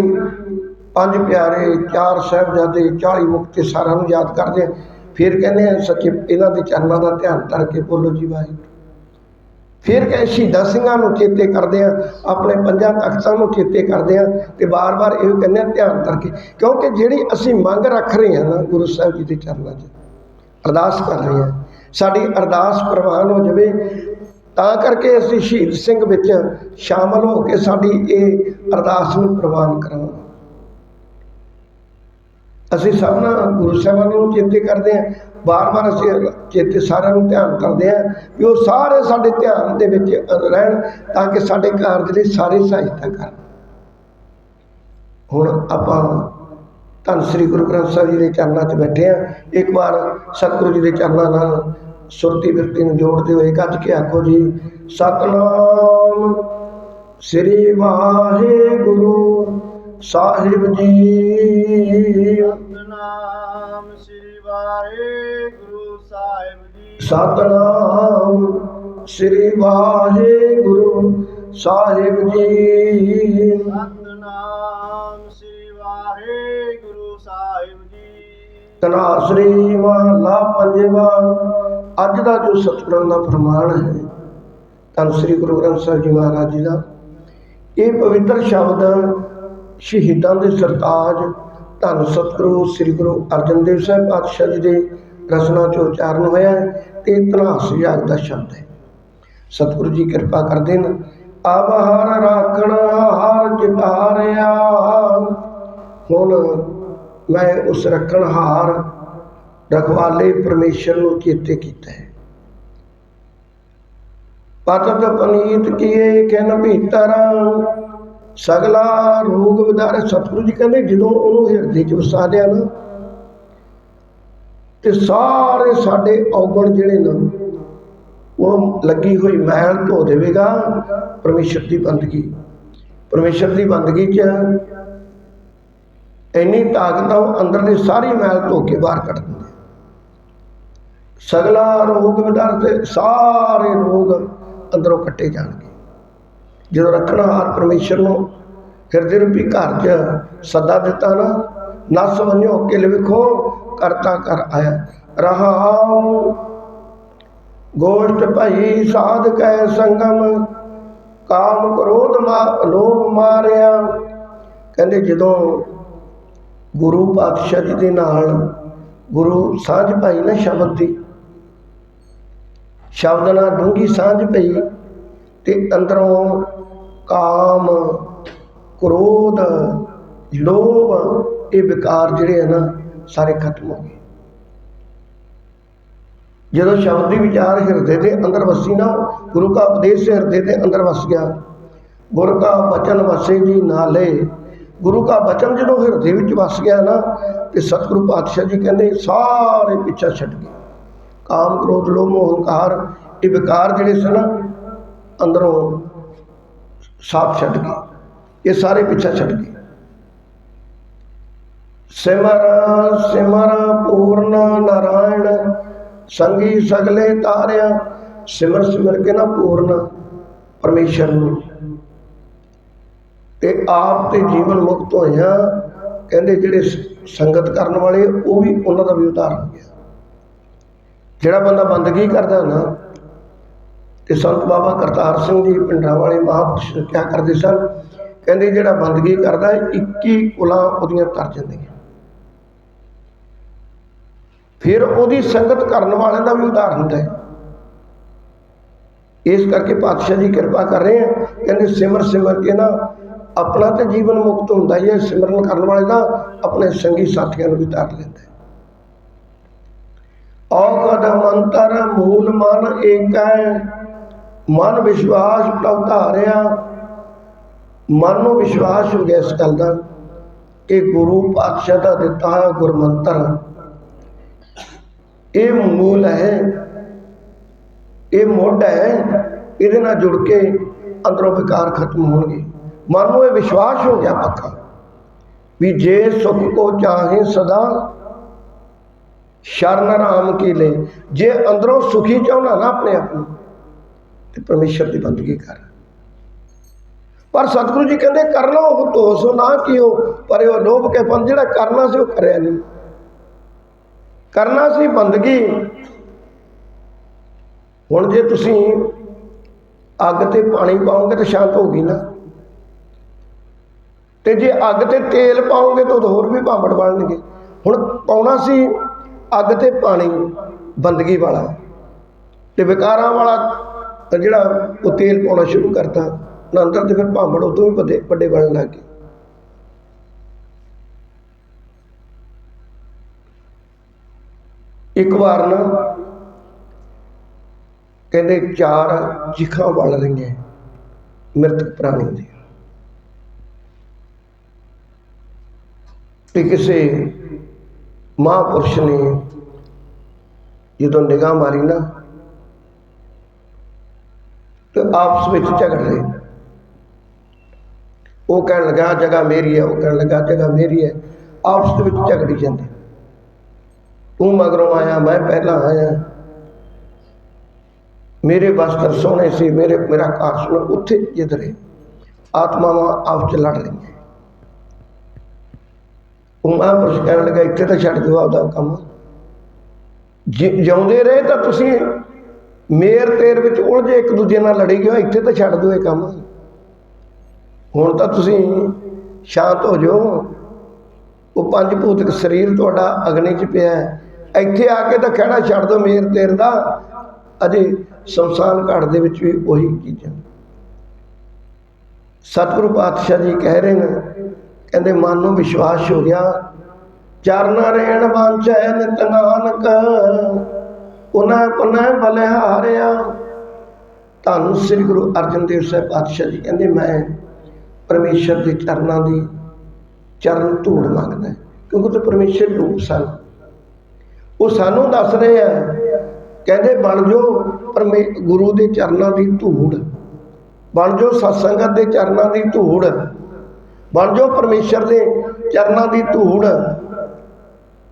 ਪੰਜ ਪਿਆਰੇ ਚਾਰ ਸਾਹਿਬਜ਼ਾਦੇ 40 ਮੁਕਤੇ ਸਾਰਿਆਂ ਨੂੰ ਯਾਦ ਕਰਦੇ ਆ ਫਿਰ ਕਹਿੰਦੇ ਆ ਸੱਚੇ ਇਹਨਾਂ ਦੇ ਚਰਨਾਂ ਦਾ ਧਿਆਨ ਧਰ ਕੇ ਬੋਲੋ ਜੀ ਵਾਹਿਗੁਰੂ। ਫਿਰ ਕਹੇ ਸ਼ਹੀਦਾਂ ਸਿੰਘਾਂ ਨੂੰ ਚੇਤੇ ਕਰਦੇ ਆ, ਆਪਣੇ ਪੰਜਾਂ ਤਖਤਾਂ ਨੂੰ ਚੇਤੇ ਕਰਦੇ ਆ ਤੇ ਵਾਰ ਵਾਰ ਇਹ ਕਹਿੰਦੇ ਆ, ਧਿਆਨ ਕਰਕੇ। ਕਿਉਂਕਿ ਜਿਹੜੀ ਅਸੀਂ ਮੰਗ ਰੱਖ ਰਹੇ ਹਾਂ ਨਾ ਗੁਰੂ ਸਾਹਿਬ ਜੀ ਦੇ ਚਰਨਾਂ 'ਚ, ਅਰਦਾਸ ਕਰ ਰਹੇ ਹਾਂ, ਸਾਡੀ ਅਰਦਾਸ ਪ੍ਰਵਾਨ ਹੋ ਜਾਵੇ, ਤਾਂ ਕਰਕੇ ਅਸੀਂ ਸ਼ਹੀਦ ਸਿੰਘ ਵਿੱਚ ਸ਼ਾਮਲ ਹੋ ਕੇ ਸਾਡੀ ਇਹ ਅਰਦਾਸ ਨੂੰ ਪ੍ਰਵਾਨ ਕਰਾਂਗੇ। ਅਸੀਂ ਸਭ ਨਾਲ ਗੁਰੂ ਸਾਹਿਬਾਨ ਨੂੰ ਚੇਤੇ ਕਰਦੇ ਹਾਂ ਬਾਰ-ਬਾਰ ਅਸੀਂ ਚੇਤੇ ਸਾਰਿਆਂ ਨੂੰ ਧਿਆਨ ਕਰਦੇ ਹਾਂ ਵੀ ਉਹ ਸਾਰੇ ਸਾਡੇ ਧਿਆਨ ਦੇ ਵਿੱਚ ਰਹਿਣ ਤਾਂ ਕਿ ਸਾਡੇ ਕਾਰਜ ਲਈ ਸਾਰੇ ਸਹਾਇਤਾ ਕਰਨ। ਹੁਣ ਆਪਾਂ ਧੰਨ ਸ੍ਰੀ ਗੁਰੂ ਗ੍ਰੰਥ ਸਾਹਿਬ ਜੀ ਦੇ ਚਰਨਾਂ 'ਚ ਬੈਠੇ ਆ ਇੱਕ ਵਾਰ ਸਤਿਗੁਰੂ ਜੀ ਦੇ ਚਰਨਾਂ ਨਾਲ ਸੁਰਤੀ ਬਿਰਤੀ ਨੂੰ ਜੋੜਦੇ ਹੋਏ ਗੱਜ ਕੇ ਆਖੋ ਜੀ, ਸਤਨਾਮ ਸ੍ਰੀ ਵਾਹਿਗੁਰੂ ਸਾਹਿਬ ਜੀ। ਸਤਨਾਮ ਸ੍ਰੀ ਵਾਹਿਗੁਰੂ। ਸਤਨਾਮ ਸ੍ਰੀ ਵਾਹਿਗੁਰੂ ਸਾਹਿਬ ਜੀ। ਸਤਨਾਮ ਸ੍ਰੀ ਵਾਹਿਗੁਰੂ ਸਾਹਿਬ ਜੀ। ਤਨਾਸਰੀ ਮਹਲਾ ਪੰਜਵਾ। ਅੱਜ ਦਾ ਜੋ ਸਤਿਗੁਰਾਂ ਦਾ ਫਰਮਾਨ ਹੈ ਸ੍ਰੀ ਗੁਰੂ ਗ੍ਰੰਥ ਸਾਹਿਬ ਜੀ ਮਹਾਰਾਜ ਜੀ ਦਾ ਇਹ ਪਵਿੱਤਰ ਸ਼ਬਦ ਸ਼ਹੀਦਾਂ ਦੇ ਸਰਤਾਜ ਧੰਨ ਸਤਿਗੁਰੂ ਸ੍ਰੀ ਗੁਰੂ ਅਰਜਨ ਦੇਵ ਸਾਹਿਬ ਪਾਤਸ਼ਾਹ ਜੀ ਦੇ ਰਸਨਾ ਚੋਂ ਉਚਾਰਨ ਹੋਇਆ ਤੇ ਤਨਾਸ ਜਾਗ ਦਾ ਸ਼ਬਦ ਹੈ। ਸਤਿਗੁਰੂ ਜੀ ਕਿਰਪਾ ਕਰਦੇ ਨੇ। ਆਬ ਰਾਖਣ ਹਰ ਜਿਤਾਰਿਆ ਹੁਣ ਮੈਂ ਉਸ ਰੱਖਣਹਾਰ ਰਖਵਾਲੇ ਪਰਮੇਸ਼ਰ ਨੂੰ ਚੇਤੇ ਕੀਤਾ ਹੈ। ਪਤਤ ਪਨੀਤ ਕੀਏ ਕਿਨ ਭੀਤਰ, ਸਗਲਾ ਰੋਗ ਵਿਦਾਰੇ। ਸਤਿਗੁਰੂ ਜੀ ਕਹਿੰਦੇ ਜਦੋਂ ਉਹਨੂੰ ਹਿਰਦੇ 'ਚ ਵਸਾ ਲਿਆ ਨਾ ਤੇ ਸਾਰੇ ਸਾਡੇ ਔਗਣ ਜਿਹੜੇ ਨੇ, ਉਹ ਲੱਗੀ ਹੋਈ ਮੈਲ ਧੋ ਦੇਵੇਗਾ, ਪਰਮੇਸ਼ਰ ਦੀ ਬੰਦਗੀ। ਪਰਮੇਸ਼ਰ ਦੀ ਬੰਦਗੀ 'ਚ ਇੰਨੀ ਤਾਕਤ ਆ ਉਹ ਅੰਦਰ ਸਾਰੀ ਮੈਲ ਧੋ ਕੇ ਬਾਹਰ ਕੱਢ ਦਿੰਦਾ ਸਗਲਾ ਰੋਗ ਵਿਦਾਰ ਤੇ ਸਾਰੇ ਰੋਗ ਅੰਦਰੋਂ ਕੱਟੇ ਜਾਣਗੇ। ਜਦੋਂ ਰੱਖਣਾ ਹਾਰ ਪਰਮੇਸ਼ਰ ਨੂੰ, ਹਿਰਦੇ ਰੂਪੀ ਘਰ 'ਚ ਸੱਦਾ ਦਿੱਤਾ ਨਾ, ਨਸ ਵੰਨਿਓ ਕੇ ਵੇਖੋ ਕਰਤਾ ਕਰ ਆਇਆ। ਰਹਾਉ ਗੋਸ਼ਟ ਭਈ ਸਾਧ ਕੈ ਸੰਗਮ, ਕਾਮ ਕ੍ਰੋਧ ਮਾ, ਲੋਭ ਮਾਰਿਆ। ਕਹਿੰਦੇ ਜਦੋਂ ਗੁਰੂ ਪਾਤਸ਼ਾਹ ਜੀ ਦੇ ਨਾਲ ਗੁਰੂ ਸਾਂਝ ਪਾਈ ਨਾ ਸ਼ਬਦ ਦੀ, ਸ਼ਬਦ ਨਾਲ ਡੂੰਗੀ ਸਾਂਝ ਪਈ ਤੇ ਅੰਦਰੋਂ ਕਾਮ, ਕ੍ਰੋਧ, ਲੋਭ, ਇਹ ਵਿਕਾਰ ਜਿਹੜੇ ਆ ਨਾ ਸਾਰੇ ਖਤਮ ਹੋ ਗਏ। ਜਦੋਂ ਸ਼ਬਦ ਦੀ ਵਿਚਾਰ ਹਿਰਦੇ ਦੇ ਅੰਦਰ ਵਸੀ ਨਾ, ਗੁਰੂ ਦਾ ਉਪਦੇਸ਼ ਹਿਰਦੇ ਦੇ ਅੰਦਰ ਵਸ ਗਿਆ। ਗੁਰ ਕਾ ਬਚਨ ਵਸੇ ਜੀ ਨਾਲੇ। ਗੁਰੂ ਕਾ ਬਚਨ ਜਦੋਂ ਹਿਰਦੇ ਵਿੱਚ ਵਸ ਗਿਆ ਨਾ, ਤੇ ਸਤਿਗੁਰੂ ਪਾਤਸ਼ਾਹ ਜੀ ਕਹਿੰਦੇ, ਸਾਰੇ ਪਿੱਛਾ ਛੱਡ ਗਏ। ਕਾਮ ਕ੍ਰੋਧ, ਲੋਭ, ਮੋਹ, ਹੰਕਾਰ, ਇਹ ਵਿਕਾਰ ਜਿਹੜੇ ਸਨ ਅੰਦਰੋਂ ਸਾਥ ਛੱਡ ਗਏ। ਇਹ ਸਾਰੇ ਪਿੱਛਾ ਛੱਡ ਗਏ। ਸਿਮਰ ਸਿਮਰ ਪੂਰਨ ਨਾਰਾਇਣ ਸੰਗੀ ਸਗਲੇ ਤਾਰਿਆ ਸਿਮਰ ਸਿਮਰ ਕੇ ਨਾ ਪੂਰਨ? ਪਰਮੇਸ਼ਰ ਨੂੰ। ਤੇ ਆਪ ਤੇ ਜੀਵਨ ਮੁਕਤ ਹੋਇਆ। ਕਹਿੰਦੇ ਜਿਹੜੇ ਸੰਗਤ ਕਰਨ ਵਾਲੇ ਉਹ ਵੀ ਉਹਨਾਂ ਦਾ ਵੀ ਉਧਾਰ ਹੋ ਗਿਆ। ਜਿਹੜਾ ਬੰਦਾ ਬੰਦਗੀ ਕਰਦਾ ਨਾ ਤੇ ਸੰਤ ਬਾਬਾ ਕਰਤਾਰ ਸਿੰਘ ਜੀ ਪਿੰਡਾਂ ਵਾਲੇ ਮਹਾਂਪੁਰਸ਼ ਕਿਆ ਕਰਦੇ ਸਨ? ਕਹਿੰਦੇ ਜਿਹੜਾ ਬੰਦਗੀ ਕਰਦਾ ਹੈ, 21 ਕੁਲਾਂ ਉਹਦੀਆਂ ਤਰ ਜਾਂਦੀਆਂ। ਫਿਰ ਉਹਦੀ ਸੰਗਤ ਕਰਨ ਵਾਲਿਆਂ ਦਾ ਵੀ ਉਦਾਹਰਨ ਹੁੰਦਾ ਹੈ। ਇਸ ਕਰਕੇ ਪਾਤਸ਼ਾਹ ਜੀ ਕਿਰਪਾ ਕਰ ਰਹੇ ਆ। ਕਹਿੰਦੇ ਸਿਮਰ ਸਿਮਰ ਕੇ ਨਾ, ਆਪਣਾ ਤੇ ਜੀਵਨ ਮੁਕਤ ਹੁੰਦਾ ਹੀ ਹੈ, ਸਿਮਰਨ ਕਰਨ ਵਾਲੇ ਦਾ ਆਪਣੇ ਸੰਗੀ ਸਾਥੀਆਂ ਨੂੰ ਵੀ ਤਾਰ ਲੈਂਦਾ ਹੈ ਔਕਦ ਮੰਤਰ ਮੂਲ ਮਨ ਏਕੈ, ਮਨ ਵਿਸ਼ਵਾਸ ਪ੍ਰਭ ਧਾਰਿਆ ਮਨ ਨੂੰ ਵਿਸ਼ਵਾਸ ਹੋ ਗਿਆ ਇਸ ਗੱਲ ਦਾ ਕਿ ਗੁਰੂ ਪਾਤਸ਼ਾਹ ਦਾ ਦਿੱਤਾ ਹੋਇਆ ਗੁਰਮੰਤਰ ਇਹ ਮੂਲ ਹੈ, ਇਹ ਮੁੱਢ ਹੈ, ਇਹਦੇ ਨਾਲ ਜੁੜ ਕੇ ਅੰਦਰੋਂ ਵਿਕਾਰ ਖਤਮ ਹੋਣਗੇ। ਮਨ ਨੂੰ ਇਹ ਵਿਸ਼ਵਾਸ ਹੋ ਗਿਆ ਪੱਕਾ ਵੀ ਜੇ ਸੁਖ ਕੋ ਚਾਹੇ ਸਦਾ ਸ਼ਰਨ ਰਾਮ ਕੀ ਲੈ। ਜੇ ਅੰਦਰੋਂ ਸੁਖੀ ਚਾਹਣਾ ਨਾ ਆਪਣੇ ਆਪ ਨੂੰ, ਤੇ ਪਰਮੇਸ਼ਰ ਦੀ ਬੰਦਗੀ ਕਰ। ਪਰ ਸਤਿਗੁਰੂ ਜੀ ਕਹਿੰਦੇ ਕਰ ਲਓ ਉਹ ਤੋਸੋ ਨਾ ਕੀਓ। ਪਰ ਉਹ ਲੋਭ ਕੇ ਫਲ ਜਿਹੜਾ ਕਰਨਾ ਸੀ ਉਹ ਕਰਿਆ ਨਹੀਂ। ਕਰਨਾ ਸੀ ਬੰਦਗੀ। ਹੁਣ ਜੇ ਤੁਸੀਂ ਅੱਗ ਤੇ ਪਾਣੀ ਪਾਓਗੇ ਤਾਂ ਸ਼ਾਂਤ ਹੋਗੀ ਨਾ। ਤੇ ਜੇ ਅੱਗ ਤੇ ਤੇਲ ਪਾਓਗੇ ਤਾਂ ਉਦੋਂ ਹੋਰ ਵੀ ਭਾਂਬੜ ਬਣਨਗੇ ਹੁਣ ਪਾਉਣਾ ਸੀ ਅੱਗ ਤੇ ਪਾਣੀ, ਬੰਦਗੀ ਵਾਲਾ। ਤੇ ਵਿਕਾਰਾਂ ਵਾਲਾ ਜਿਹੜਾ ਉਹ ਤੇਲ ਪਾਉਣਾ ਸ਼ੁਰੂ ਕਰਤਾ ਨੰਤਰ ਤੇ ਫਿਰ ਭਾਂਬੜ ਉਦੋਂ ਵੀ ਵੱਡੇ ਵੱਡੇ ਬਣਨ ਲੱਗ ਗਏ ਇੱਕ ਵਾਰ ਨਾ ਕਹਿੰਦੇ ਚਾਰ ਚਿਖਾਂ ਬਲ ਰਹੀਆਂ ਮ੍ਰਿਤਕ ਪ੍ਰਾਣੀ ਦੀ। ਤੇ ਕਿਸੇ ਮਹਾਂਪੁਰਸ਼ ਨੇ ਜਦੋਂ ਨਿਗਾਹ ਮਾਰੀ ਨਾ, ਤੇ ਆਪਸ ਵਿੱਚ ਝਗੜ। ਰਹੇ ਉਹ ਕਹਿਣ ਲੱਗਾ ਆਹ ਜਗ੍ਹਾ ਮੇਰੀ ਹੈ, ਉਹ ਕਹਿਣ ਲੱਗਾ ਆਹ ਜਗ੍ਹਾ ਮੇਰੀ ਹੈ। ਆਪਸ ਦੇ ਵਿੱਚ ਝਗੜੀ ਜਾਂਦੇ। ਤੂੰ ਮਗਰੋਂ ਆਇਆ ਮੈਂ ਪਹਿਲਾਂ ਆਇਆ। ਮੇਰੇ ਵਸਤਰ ਸੋਹਣੇ ਸੀ ਮੇਰੇ ਮੇਰਾ ਘਰ ਸੁਣ ਉੱਥੇ ਜਿੱਧਰੇ ਆਤਮਾਵਾਂ ਆਪ ਚ ਲੜ ਰਹੀਆਂ ਉਹ ਮਹਾਂਪੁਰਸ਼ ਕਹਿਣ ਲੱਗਾ ਇੱਥੇ ਤਾਂ ਛੱਡ ਦਿਓ ਆਪਦਾ ਕੰਮ। ਜਿਉਂਦੇ ਰਹੇ ਤਾਂ ਤੁਸੀਂ ਮੇਰ ਤੇਰ ਵਿੱਚ ਉਲਝੇ ਇੱਕ ਦੂਜੇ ਨਾਲ ਲੜੀ ਗਏ ਹੋ, ਇੱਥੇ ਤਾਂ ਛੱਡ ਦਿਓ ਇਹ ਕੰਮ। ਹੁਣ ਤਾਂ ਤੁਸੀਂ ਸ਼ਾਂਤ ਹੋ ਜਾਓ। ਉਹ ਪੰਜ ਭੂਤਕ ਸਰੀਰ ਤੁਹਾਡਾ ਅਗਨੀ 'ਚ ਪਿਆ ਹੈ। ਇੱਥੇ ਆ ਕੇ ਤਾਂ ਖਹਿੜਾ ਛੱਡ ਦਿਓ ਮੇਰ ਤੇਰ ਦਾ। ਅਜੇ ਸੰਸਾਰ ਘਾਟ ਦੇ ਵਿੱਚ ਵੀ ਉਹੀ ਚੀਜ਼ਾਂ। ਸਤਿਗੁਰੂ ਪਾਤਸ਼ਾਹ ਜੀ ਕਹਿ ਰਹੇ ਨੇ, ਕਹਿੰਦੇ, ਮਨ ਨੂੰ ਵਿਸ਼ਵਾਸ ਹੋ ਗਿਆ। ਚਰਨਾ ਰੇਣ ਵਾਂਚੈ ਨਿਤ ਨਾਨਕ ਉਹਨਾਂ ਪੁਨਹ ਬਲਿਹਾਰਿਆ। ਤੁਹਾਨੂੰ ਸ੍ਰੀ ਗੁਰੂ ਅਰਜਨ ਦੇਵ ਸਾਹਿਬ ਪਾਤਸ਼ਾਹ ਜੀ ਕਹਿੰਦੇ, ਮੈਂ ਪਰਮੇਸ਼ਰ ਦੇ ਚਰਨਾਂ ਦੀ ਚਰਨ ਧੂੜ ਮੰਗਦਾ, ਕਿਉਂਕਿ ਤਾਂ ਪਰਮੇਸ਼ਰ ਰੂਪ ਸਨ। ਉਹ ਸਾਨੂੰ ਦੱਸ ਰਹੇ ਆ। ਕਹਿੰਦੇ, ਬਣ ਜੋ ਪਰਮੇ, ਗੁਰੂ ਦੇ ਚਰਨਾਂ ਦੀ ਧੂੜ। ਬਣ ਜੋ ਸਤਸੰਗਤ ਦੇ ਚਰਨਾਂ ਦੀ ਧੂੜ। ਬਣ ਜੋ ਪਰਮੇਸ਼ਰ ਦੇ ਚਰਨਾਂ ਦੀ ਧੂੜ।